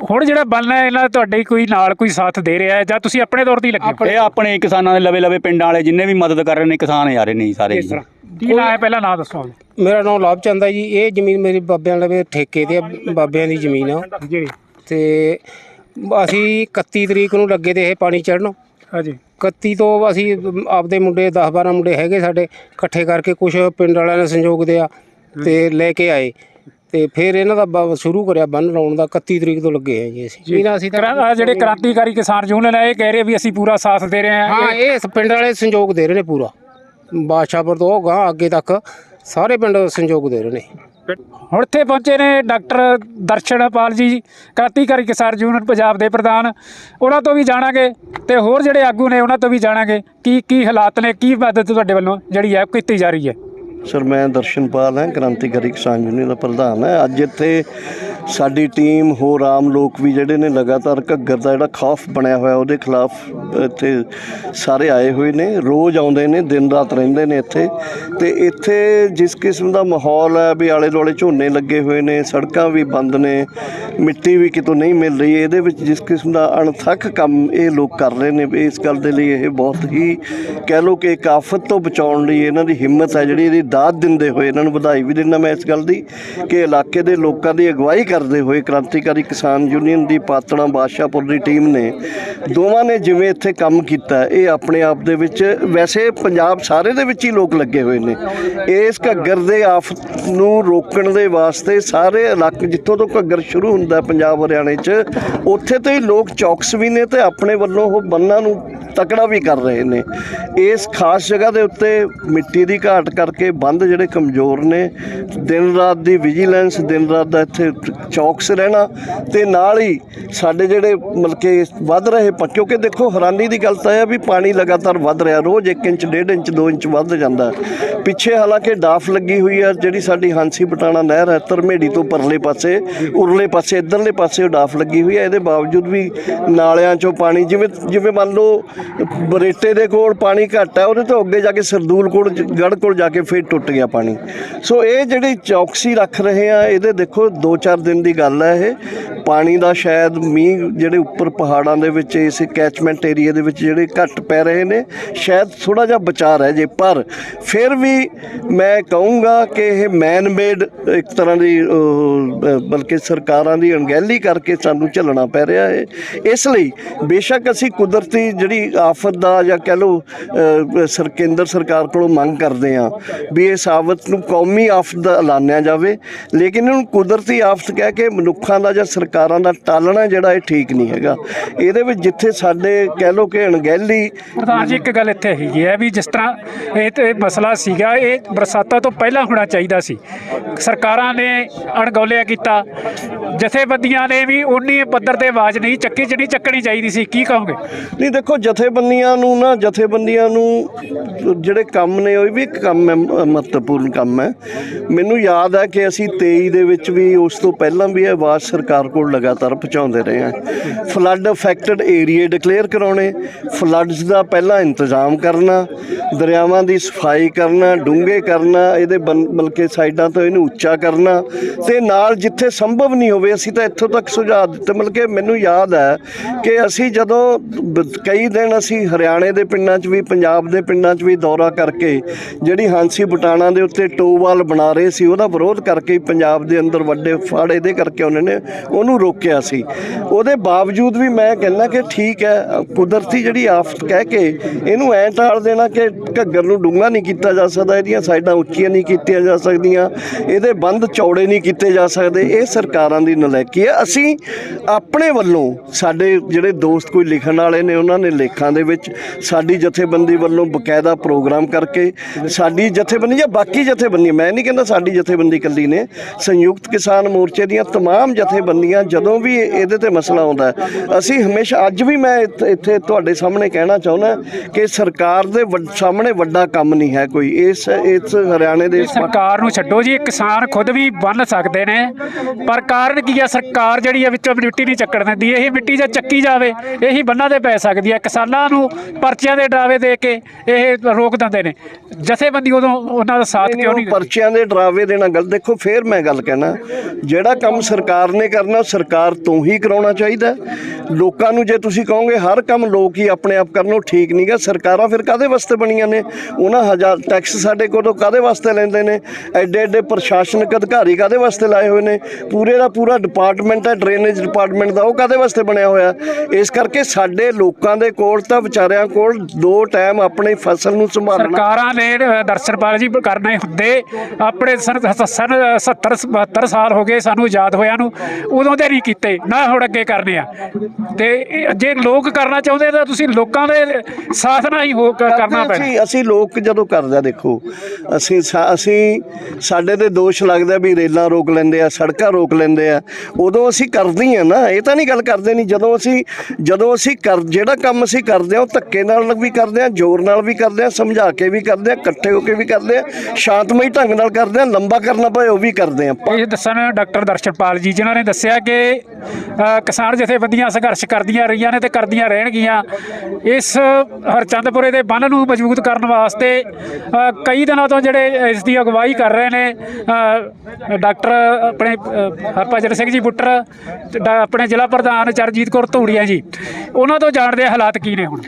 ਹੁਣ ਜਿਹੜਾ ਬੰਨ ਹੈ ਇਹਨਾਂ ਦਾ ਤੁਹਾਡੇ ਕੋਈ ਨਾਲ ਕੋਈ ਸਾਥ ਦੇ ਰਿਹਾ ਹੈ ਜਾਂ ਤੁਸੀਂ ਆਪਣੇ ਤੌਰ ਤੇ ਹੀ ਲੱਗੇ ਹੋ? ਇਹ ਆਪਣੇ ਕਿਸਾਨਾਂ ਦੇ ਲਵੇ ਲਵੇ ਪਿੰਡਾਂ ਵਾਲੇ ਜਿੰਨੇ ਵੀ ਮਦਦ ਕਰ ਰਹੇ ਨੇ ਕਿਸਾਨ ਆ ਰਹੇ ਨੇ ਜੀ ਸਾਰੇ ਇਸ ਜੀ। ਤਰ੍ਹਾਂ? ਕੀ ਨਾਂ ਹੈ ਪਹਿਲਾਂ ਨਾਂ ਦੱਸੋ ਮੇਰਾ ਨਾਮ ਲਾਭ ਚੰਦ ਹੈ ਜੀ। ਇਹ ਜ਼ਮੀਨ ਮੇਰੀ ਬਾਬਿਆਂ ਲਵੇ ਠੇਕੇ ਤੇ ਆ, ਬਾਬਿਆਂ ਦੀ ਜ਼ਮੀਨ ਆ। ਜੀ। ਤੇ ਅਸੀਂ 31 ਤਰੀਕ ਨੂੰ ਲੱਗੇ ਤੇ ਇਹ ਪਾਣੀ ਚੜਨ ਹਾਂਜੀ 31 ਤੋਂ ਅਸੀਂ ਆਪਦੇ ਮੁੰਡੇ 10 12 ਮੁੰਡੇ ਹੈਗੇ ਸਾਡੇ ਇਕੱਠੇ ਕਰਕੇ ਕੁਝ ਪਿੰਡ ਵਾਲਿਆਂ ਨੇ ਸੰਯੋਗ ਦਿਆ ਤੇ ਲੈ ਕੇ ਆਏ। ਤੇ ਫਿਰ ਇਹਨਾਂ ਦਾ ਬ- ਸ਼ੁਰੂ ਕਰਿਆ ਬੰਨ ਲਾਉਣ ਦਾ 31 ਤਰੀਕ ਤੋਂ ਲੱਗੇ ਆ ਜੀ। ਅਸੀਂ ਇਹਨਾਂ ਅਸੀਂ ਤਾਂ ਆਹ ਜਿਹੜੇ ਕ੍ਰਾਂਤੀਕਾਰੀ ਕਿਸਾਨ ਯੂਨੀਅਨ ਹੈ ਇਹ ਕਹਿ ਰਹੇ ਵੀ ਅਸੀਂ ਪੂਰਾ ਸਾਥ ਦੇ ਰਹੇ ਹਾਂ। ਹਾਂ ਇਹ ਪਿੰਡ ਵਾਲੇ ਸੰਯੋਗ ਦੇ ਰਹੇ ਨੇ ਪੂਰਾ। ਬਾਦਸ਼ਾਹਪੁਰ ਤੋਂ ਗਾਂ ਅੱਗੇ ਤੱਕ ਸਾਰੇ ਪਿੰਡ ਸੰਯੋਗ ਦੇ ਰਹੇ ਨੇ। ਹੁਣ ਇੱਥੇ ਪਹੁੰਚੇ ਨੇ ਡਾਕਟਰ ਦਰਸ਼ਨਪਾਲ ਜੀ ਕ੍ਰਾਂਤੀਕਾਰੀ ਕਿਸਾਨ ਯੂਨੀਅਨ ਪੰਜਾਬ ਦੇ ਪ੍ਰਧਾਨ। ਉਹਨਾਂ ਤੋਂ ਵੀ ਜਾਣਾਂਗੇ ਤੇ ਹੋਰ ਜਿਹੜੇ ਆਗੂ ਨੇ ਉਹਨਾਂ ਤੋਂ ਵੀ ਜਾਣਾਂਗੇ ਕੀ ਕੀ ਹਾਲਾਤ ਨੇ ਕੀ ਮਦਦ ਤੁਹਾਡੇ ਵੱਲੋਂ ਜਿਹੜੀ ਹੈ ਕੀਤੀ ਜਾ ਰਹੀ ਹੈ। ਸਰ, ਮੈਂ ਦਰਸ਼ਨਪਾਲ ਹਾਂ, ਕ੍ਰਾਂਤੀਕਾਰੀ ਕਿਸਾਨ ਯੂਨੀਅਨ ਦਾ ਪ੍ਰਧਾਨ ਹੈ। ਅੱਜ ਇੱਥੇ ਸਾਡੀ ਟੀਮ, ਹੋਰ ਆਮ ਲੋਕ ਵੀ ਜਿਹੜੇ ਨੇ ਲਗਾਤਾਰ ਘੱਗਰ ਦਾ ਜਿਹੜਾ ਖੌਫ ਬਣਿਆ ਹੋਇਆ, ਉਹਦੇ ਖਿਲਾਫ ਇੱਥੇ ਸਾਰੇ ਆਏ ਹੋਏ ਨੇ, ਰੋਜ਼ ਆਉਂਦੇ ਨੇ, ਦਿਨ ਰਾਤ ਰਹਿੰਦੇ ਨੇ ਇੱਥੇ। ਤੇ ਇੱਥੇ ਜਿਸ ਕਿਸਮ ਦਾ ਮਾਹੌਲ ਹੈ, ਵੀ ਆਲੇ ਦੁਆਲੇ ਝੋਨੇ ਲੱਗੇ ਹੋਏ ਨੇ, ਸੜਕਾਂ ਵੀ ਬੰਦ ਨੇ, ਮਿੱਟੀ ਵੀ ਕਿਤੋਂ ਨਹੀਂ ਮਿਲ ਰਹੀ, ਇਹਦੇ ਵਿੱਚ ਜਿਸ ਕਿਸਮ ਦਾ ਅਣਥੱਕ ਕੰਮ ਇਹ ਲੋਕ ਕਰ ਰਹੇ ਨੇ, ਇਸ ਗੱਲ ਦੇ ਲਈ ਇਹ ਬਹੁਤ ਹੀ ਕਹਿ ਲਓ ਕਿ ਇੱਕ ਆਫਤ ਤੋਂ ਬਚਾਉਣ ਲਈ ਇਹਨਾਂ ਦੀ ਹਿੰਮਤ ਹੈ, ਜਿਹੜੀ ਇਹਦੀ ਦਾਤ ਦਿੰਦੇ ਹੋਏ, ਇਹਨਾਂ ਨੂੰ ਵਧਾਈ ਵੀ ਦਿੰਦਾ ਮੈਂ ਇਸ ਗੱਲ ਦੀ, ਕਿ ਇਲਾਕੇ ਦੇ ਲੋਕਾਂ ਦੀ ਅਗਵਾਈ ਕਰਦੇ ਹੋਏ ਕ੍ਰਾਂਤੀਕਾਰੀ ਕਿਸਾਨ ਯੂਨੀਅਨ ਦੀ ਪਾਤਣਾ ਬਾਦਸ਼ਾਹਪੁਰ ਦੀ ਟੀਮ ਨੇ ਦੋਵਾਂ ਨੇ ਜਿਵੇਂ ਇੱਥੇ ਕੰਮ ਕੀਤਾ, ਇਹ ਆਪਣੇ ਆਪ ਦੇ ਵਿੱਚ ਵੈਸੇ ਪੰਜਾਬ ਸਾਰੇ ਦੇ ਵਿੱਚ ਹੀ ਲੋਕ ਲੱਗੇ ਹੋਏ ਨੇ। ਇਸ ਘੱਗਰ ਦੇ ਆਫਤ ਨੂੰ ਰੋਕਣ ਦੇ ਵਾਸਤੇ ਸਾਰੇ ਇਲਾਕੇ, ਜਿੱਥੋਂ ਤੋਂ ਘੱਗਰ ਸ਼ੁਰੂ ਹੁੰਦਾ ਪੰਜਾਬ ਹਰਿਆਣੇ 'ਚ, ਉੱਥੇ ਤੇ ਹੀ ਲੋਕ ਚੌਕਸ ਵੀ ਨੇ ਤੇ ਆਪਣੇ ਵੱਲੋਂ ਉਹ ਬੰਨਾਂ ਨੂੰ ਤਕੜਾ ਵੀ ਕਰ ਰਹੇ ਨੇ। ਇਸ ਖਾਸ ਜਗ੍ਹਾ ਦੇ ਉੱਤੇ ਮਿੱਟੀ ਦੀ ਘਾਟ ਕਰਕੇ ਬੰਦ ਜਿਹੜੇ ਕਮਜ਼ੋਰ ਨੇ, ਦਿਨ ਰਾਤ ਦੀ ਵਿਜੀਲੈਂਸ ਦਿਨ ਰਾਤ ਦਾ ਇੱਥੇ ਚੌਕਸ ਰਹਿਣਾ ਤੇ ਨਾਲ ਹੀ ਸਾਡੇ ਜਿਹੜੇ ਮਤਲਬ ਕਿ ਵੱਧ ਰਹੇ ਕਿਉਂਕਿ ਦੇਖੋ ਹੈਰਾਨੀ ਦੀ ਗੱਲ ਤਾਂ ਇਹ ਆ ਵੀ ਪਾਣੀ ਲਗਾਤਾਰ ਵੱਧ ਰਿਹਾ, ਰੋਜ਼ 1 ਇੰਚ 1.5 ਇੰਚ 2 ਇੰਚ ਵੱਧ ਜਾਂਦਾ। ਪਿੱਛੇ ਹਾਲਾਂਕਿ ਡਾਫ ਲੱਗੀ ਹੋਈ ਹੈ ਜਿਹੜੀ ਸਾਡੀ ਹਾਂਸੀ ਬਟਾਣਾ ਨਹਿਰ ਹੈ, ਧਰਮੇੜੀ ਤੋਂ ਪਰਲੇ ਪਾਸੇ, ਉਰਲੇ ਪਾਸੇ, ਇਧਰਲੇ ਪਾਸੇ ਉਹ ਡਾਫ ਲੱਗੀ ਹੋਈ ਹੈ ਇਹਦੇ ਬਾਵਜੂਦ ਵੀ ਨਾਲਿਆਂ ਚੋਂ ਪਾਣੀ, ਜਿਵੇਂ ਜਿਵੇਂ ਮੰਨ ਲਓ ਬਰੇਟੇ ਦੇ ਕੋਲ ਪਾਣੀ ਘੱਟ ਹੈ ਉਹਦੇ ਤੋਂ ਅੱਗੇ ਜਾ ਕੇ ਸਰਦੂਲ ਕੋਲ ਗੜ ਕੋਲ ਜਾ ਕੇ ਫਿਰ ਟੁੱਟ ਗਿਆ ਪਾਣੀ। ਸੋ ਇਹ ਜਿਹੜੀ ਚੌਕਸੀ ਰੱਖ ਰਹੇ ਆ, ਇਹਦੇ ਦੇਖੋ 2-4 ਦਿਨ ਦੀ ਗੱਲ ਹੈ ਇਹ। ਪਾਣੀ ਦਾ ਸ਼ਾਇਦ ਮੀਂਹ ਜਿਹੜੇ ਉੱਪਰ ਪਹਾੜਾਂ ਦੇ ਵਿੱਚ, ਇਸ ਕੈਚਮੈਂਟ ਏਰੀਆ ਦੇ ਵਿੱਚ ਜਿਹੜੇ ਘੱਟ ਪੈ ਰਹੇ ਨੇ, ਸ਼ਾਇਦ ਥੋੜਾ ਜਿਹਾ ਬਚਾ ਰਹਿ ਜੇ। ਪਰ ਫਿਰ ਵੀ ਮੈਂ ਕਹੂੰਗਾ ਕਿ ਇਹ ਮੈਨ ਮੇਡ ਇੱਕ ਤਰ੍ਹਾਂ ਦੀ ਬਲਕਿ ਸਰਕਾਰਾਂ ਦੀ ਅਣਗਹਿਲੀ ਕਰਕੇ ਸਾਨੂੰ ਝੱਲਣਾ ਪੈ ਰਿਹਾ ਹੈ ਇਸ ਲਈ ਬੇਸ਼ੱਕ ਅਸੀਂ ਕੁਦਰਤੀ ਜਿਹੜੀ ਆਫਤ ਦਾ ਜਾਂ ਕਹਿ ਲਓ ਸਰ ਕੇਂਦਰ ਸਰਕਾਰ ਕੋਲੋਂ ਮੰਗ ਕਰਦੇ ਹਾਂ ਇਸ ਆਫਤ ਨੂੰ ਕੌਮੀ ਆਫਤ ਦਾ ਐਲਾਨਿਆ ਜਾਵੇ ਲੇਕਿਨ ਇਹਨੂੰ ਕੁਦਰਤੀ ਆਫਤ ਕਹਿ ਕੇ ਮਨੁੱਖਾਂ ਦਾ ਜਾਂ ਸਰਕਾਰਾਂ ਦਾ ਟਾਲਣਾ ਜਿਹੜਾ ਇਹ ਠੀਕ ਨਹੀਂ ਹੈਗਾ। ਇਹਦੇ ਵਿੱਚ ਜਿੱਥੇ ਸਾਡੇ ਕਹਿ ਲਓ ਕਿ ਅਣਗਹਿਲੀ ਪ੍ਰਧਾਨ ਜੀ ਇੱਕ ਗੱਲ ਇੱਥੇ ਹੈਗੀ ਹੈ ਵੀ ਜਿਸ ਤਰ੍ਹਾਂ ਇਹ ਤੇ ਮਸਲਾ ਸੀਗਾ ਇਹ ਬਰਸਾਤਾਂ ਤੋਂ ਪਹਿਲਾਂ ਹੋਣਾ ਚਾਹੀਦਾ ਸੀ। ਸਰਕਾਰਾਂ ਨੇ ਅਣਗੌਲਿਆ ਕੀਤਾ। ਜਥੇਬੰਦੀਆਂ ਨੇ ਵੀ ਉਨੀ ਪੱਧਰ ਤੇ ਆਵਾਜ਼ ਨਹੀਂ ਚੱਕੀ ਜਿਹੜੀ ਚੱਕਣੀ ਚਾਹੀਦੀ ਸੀ। ਕੀ ਕਹੋਗੇ? ਨਹੀਂ ਦੇਖੋ ਜਥੇਬੰਦੀਆਂ ਨੂੰ ਨਾ ਜਥੇਬੰਦੀਆਂ ਨੂੰ ਜਿਹੜੇ ਕੰਮ ਨੇ ਉਹ ਵੀ ਇੱਕ ਕੰਮ ਮਹੱਤਵਪੂਰਨ ਕੰਮ ਹੈ। ਮੈਨੂੰ ਯਾਦ ਹੈ ਕਿ ਅਸੀਂ 23 ਦੇ ਵਿੱਚ ਵੀ ਉਸ ਤੋਂ ਪਹਿਲਾਂ ਵੀ ਇਹ ਆਵਾਜ਼ ਸਰਕਾਰ ਕੋਲ ਲਗਾਤਾਰ ਪਹੁੰਚਾਉਂਦੇ ਰਹੇ ਹਾਂ। ਫਲੱਡ ਅਫੈਕਟਡ ਏਰੀਆ ਡਿਕਲੇਅਰ ਕਰਾਉਣੇ, ਫਲੱਡਸ ਦਾ ਪਹਿਲਾਂ ਇੰਤਜ਼ਾਮ ਕਰਨਾ, ਦਰਿਆਵਾਂ ਦੀ ਸਫ਼ਾਈ ਕਰਨਾ, ਡੂੰਘੇ ਕਰਨਾ, ਇਹਦੇ ਬਲਕਿ ਸਾਈਡਾਂ ਤੋਂ ਇਹਨੂੰ ਉੱਚਾ ਕਰਨਾ, ਤੇ ਨਾਲ ਜਿੱਥੇ ਸੰਭਵ ਨਹੀਂ ਹੋਵੇ ਅਸੀਂ ਤਾਂ ਇੱਥੋਂ ਤੱਕ ਸੁਝਾਅ ਦਿੱਤੇ। ਮਤਲਬ ਕਿ ਮੈਨੂੰ ਯਾਦ ਹੈ ਕਿ ਅਸੀਂ ਜਦੋਂ ਕਈ ਦਿਨ ਅਸੀਂ ਹਰਿਆਣੇ ਦੇ ਪਿੰਡਾਂ 'ਚ ਵੀ, ਪੰਜਾਬ ਦੇ ਪਿੰਡਾਂ 'ਚ ਵੀ ਦੌਰਾ ਕਰਕੇ ਜਿਹੜੀ ਹਾਂਸੀ ਬਟਾਣਾ ਦੇ ਉੱਤੇ ਟੋਵਾਲ ਬਣਾ ਰਹੇ ਸੀ, ਉਹਦਾ ਵਿਰੋਧ ਕਰਕੇ ਪੰਜਾਬ ਦੇ ਅੰਦਰ ਵੱਡੇ ਫੜ ਇਹਦੇ ਕਰਕੇ ਉਹਨਾਂ ਨੇ ਉਹਨੂੰ ਰੋਕਿਆ ਸੀ। ਉਹਦੇ ਬਾਵਜੂਦ ਵੀ ਮੈਂ ਕਹਿੰਦਾ ਕਿ ਠੀਕ ਹੈ, ਕੁਦਰਤੀ ਜਿਹੜੀ ਆਫਤ ਕਹਿ ਕੇ ਇਹਨੂੰ ਐਂ ਟਾਲ ਦੇਣਾ ਕਿ ਘੱਗਰ ਨੂੰ ਡੂੰਘਾ ਨਹੀਂ ਕੀਤਾ ਜਾ ਸਕਦਾ, ਇਹਦੀਆਂ ਸਾਈਡਾਂ ਉੱਚੀਆਂ ਨਹੀਂ ਕੀਤੀਆਂ ਜਾ ਸਕਦੀਆਂ, ਇਹਦੇ ਬੰਦ ਚੌੜੇ ਨਹੀਂ ਕੀਤੇ ਜਾ ਸਕਦੇ, ਇਹ ਸਰਕਾਰਾਂ ਦੀ ਨਲਾਇਕੀ ਹੈ। ਅਸੀਂ ਆਪਣੇ ਵੱਲੋਂ ਸਾਡੇ ਜਿਹੜੇ ਦੋਸਤ ਕੋਈ ਲਿਖਣ ਵਾਲੇ ਨੇ, ਉਹਨਾਂ ਨੇ ਲੇਖਾਂ ਦੇ ਵਿੱਚ ਸਾਡੀ ਜਥੇਬੰਦੀ ਵੱਲੋਂ ਬਕਾਇਦਾ ਪ੍ਰੋਗਰਾਮ ਕਰਕੇ, ਸਾਡੀ ਜਥੇਬੰਦੀ ਜਾਂ ਬਾਕੀ ਜਥੇਬੰਦੀਆਂ ਮੈਂ ਨਹੀਂ ਕਹਿੰਦਾ ਸਾਡੀ ਜਥੇਬੰਦੀ ਇਕੱਲੀ ਨੇ ਸੰਯੁਕਤ ਕਿਸਾਨ ਮੋਰਚੇ ਦੀਆਂ तमाम ਜਥੇਬੰਦੀਆਂ ਜਦੋਂ ਵੀ ਇਹਦੇ ਤੇ ਮਸਲਾ ਆਉਂਦਾ ਹੈ, ਅਸੀਂ ਹਮੇਸ਼ਾ ਅੱਜ ਵੀ ਮੈਂ ਇੱਥ- ਇੱਥੇ ਤੁਹਾਡੇ ਸਾਹਮਣੇ ਕਹਿਣਾ ਚਾਹੁੰਦਾ ਕਿ ਸਰਕਾਰ ਦੇ ਵੱਡ- ਸਾਹਮਣੇ ਵੱਡਾ ਕੰਮ ਨਹੀਂ ਹੈ ਕੋਈ ਇਸ ਇਸ ਹਰਿਆਣੇ ਦੇ ਇਹ ਸਰਕਾਰ ਨੂੰ ਛੱਡੋ ਜੀ ਇਹ ਕਿਸਾਨ ਖੁਦ ਵੀ ਬੰਨ ਸਕਦੇ ਨੇ ਪਰ ਕਾਰਨ ਕੀ ਆ ਸਰਕਾਰ ਜਿਹੜੀ ਆ ਵਿੱਚੋਂ ਮਿੱਟੀ ਨਹੀਂ ਚੱਕਣ ਦਿੰਦੀ ਇਹ ਮਿੱਟੀ ਜੇ ਚੱਕੀ ਜਾਵੇ ਇਹੀ ਬੰਨਾਂ ਤੇ ਪੈ ਸਕਦੀ ਹੈ ਕਿਸਾਨਾਂ ਨੂੰ ਪਰਚੀਆਂ ਦੇ ਡਰਾਵੇ ਦੇ ਕੇ ਇਹ ਰੋਕ ਦਿੰਦੇ ਨੇ ਜਥੇਬੰਦੀ ਉਦੋਂ ਉਹਨਾਂ ਦਾ ਸਾਥ ਕਿਉਂ ਨਹੀਂ ਪਰਚੀਆਂ ਦੇ ਡਰਾਵੇ ਦੇਣਾ ਗੱਲ ਦੇਖੋ ਫੇਰ ਮੈਂ ਗੱਲ ਕਹਿਣਾ। ਜਿਹੜਾ ਕੰਮ ਸਰਕਾਰ ਨੇ ਕਰਨਾ ਸਰਕਾਰ ਤੋਂ ਹੀ ਕਰਾਉਣਾ ਚਾਹੀਦਾ। ਲੋਕਾਂ ਨੂੰ ਜੇ ਤੁਸੀਂ ਕਹੋਗੇ ਹਰ ਕੰਮ ਲੋਕ ਹੀ ਆਪਣੇ ਆਪ ਕਰਨ ਠੀਕ ਨਹੀਂਗਾ ਸਰਕਾਰਾਂ ਫਿਰ ਕਾਦੇ ਵਾਸਤੇ ਬਣੀਆਂ ਨੇ? ਉਹਨਾਂ ਹਜ਼ਾਰ ਟੈਕਸ ਸਾਡੇ ਕੋਲੋਂ ਕਾਦੇ ਵਾਸਤੇ ਲੈਂਦੇ ਨੇ? ਐਡੇ ਐਡੇ ਪ੍ਰਸ਼ਾਸਨਿਕ ਅਧਿਕਾਰੀ ਕਾਦੇ ਵਾਸਤੇ ਲਾਏ ਹੋਏ ਨੇ? ਪੂਰੇ ਦਾ ਪੂਰਾ ਡਿਪਾਰਟਮੈਂਟ ਹੈ ਡਰੇਨੇਜ ਡਿਪਾਰਟਮੈਂਟ ਦਾ ਉਹ ਕਾਦੇ ਵਾਸਤੇ ਬਣਿਆ ਹੋਇਆ? ਇਸ ਕਰਕੇ ਸਾਡੇ ਲੋਕਾਂ ਦੇ ਕੋਲ ਤਾਂ ਵਿਚਾਰਿਆਂ ਕੋਲ ਦੋ ਟਾਈਮ ਆਪਣੀ ਫਸਲ ਨੂੰ ਸੰਭਾਲਣਾ। ਸਰਕਾਰਾਂ ਨੇ ਦਰਸ਼ਨਪਾਲ ਜੀ ਕਰਨੇ ਹੁੰਦੇ। ਆਪਣੇ ਸਨ ਸਨ 70 72 ਸਾਲ ਹੋ ਗਏ ਸਾਨੂੰ ਆਜ਼ਾਦ ਹੋਇਆਂ ਨੂੰ ਉਦੋਂ ਦੇ ਨਹੀਂ ਕੀਤੇ। ਨਾ ਹੁਣ ਅੱਗੇ ਕਰਨੇ ਆ। ਤੇ ਜੇ ਲੋਕ ਕਰਨਾ ਚਾਹੁੰਦੇ ਤਾਂ ਤੁਸੀਂ ਲੋਕਾਂ ਦੇ ਸਾਥ ਨਾਲ ਹੀ ਹੋ ਕਰਨਾ ਪੈਣਾ। ਅਸੀਂ ਅਸੀਂ ਲੋਕ ਜਦੋਂ ਕਰਦੇ ਦੇਖੋ ਅਸੀਂ ਅਸੀਂ ਸਾਡੇ ਤੇ ਦੋਸ਼ ਲੱਗਦਾ ਵੀ ਰੇਲਾਂ ਰੋਕ ਲੈਂਦੇ ਆ ਸੜਕਾਂ ਰੋਕ ਲੈਂਦੇ ਆ। ਉਦੋਂ ਅਸੀਂ ਕਰਦੇ ਆ ਨਾ ਇਹ ਤਾਂ ਨਹੀਂ ਗੱਲ ਕਰਦੇ ਨਹੀਂ ਜਦੋਂ ਅਸੀਂ ਜਦੋਂ ਅਸੀਂ ਕਰ ਜਿਹੜਾ ਕੰਮ ਅਸੀਂ ਕਰਦੇ ਆ ਉਹ ਧੱਕੇ ਨਾਲ ਵੀ ਕਰਦੇ ਆ ਜ਼ੋਰ ਨਾਲ ਵੀ ਕਰਦੇ ਆ ਸਮਝਾ ਕੇ ਵੀ ਕਰਦੇ ਆ ਇਕੱਠੇ ਹੋ ਕੇ ਵੀ ਕਰਦੇ ਆ ਸ਼ਾਂਤਮਈ ਢੰਗ ਨਾਲ ਕਰਦੇ ਆ ਲੰਬਾ ਕਰਨਾ ਪਏ ਉਹ ਵੀ ਕਰਦੇ ਆ ਇਹ ਦੱਸਣ ਡਾਕਟਰ ਦਰਸ਼ਨਪਾਲ ਜੀ ਜਿਨ੍ਹਾਂ ਨੇ ਦੱਸਿਆ ਕਿ ਕਿਸਾਨ ਜਥੇਬੰਦੀਆਂ ਸੰਘਰਸ਼ ਕਰਦੀਆਂ ਰਹੀਆਂ ਨੇ ਤੇ ਕਰਦੀਆਂ ਰਹਿਣਗੀਆਂ। ਇਸ ਹਰਚੰਦਪੁਰੇ ਦੇ ਬੰਨ ਨੂੰ ਮਜ਼ਬੂਤ ਕਰਨ ਵਾਸਤੇ ਕਈ ਦਿਨਾਂ ਤੋਂ ਜਿਹੜੇ ਇਸ ਦੀ ਅਗਵਾਈ ਕਰ ਰਹੇ ਨੇ ਡਾਕਟਰ ਆਪਣੇ ਹਰਭਜਨ ਸਿੰਘ ਜੀ ਬੁੱਟਰ ਆਪਣੇ ਜ਼ਿਲ੍ਹਾ ਪ੍ਰਧਾਨ ਚਰਜੀਤ ਕੌਰ ਧੂੜੀਆ ਜੀ ਉਹਨਾਂ ਤੋਂ ਜਾਣਦੇ ਆ ਹਾਲਾਤ ਕੀ ਨੇ ਹੁਣ?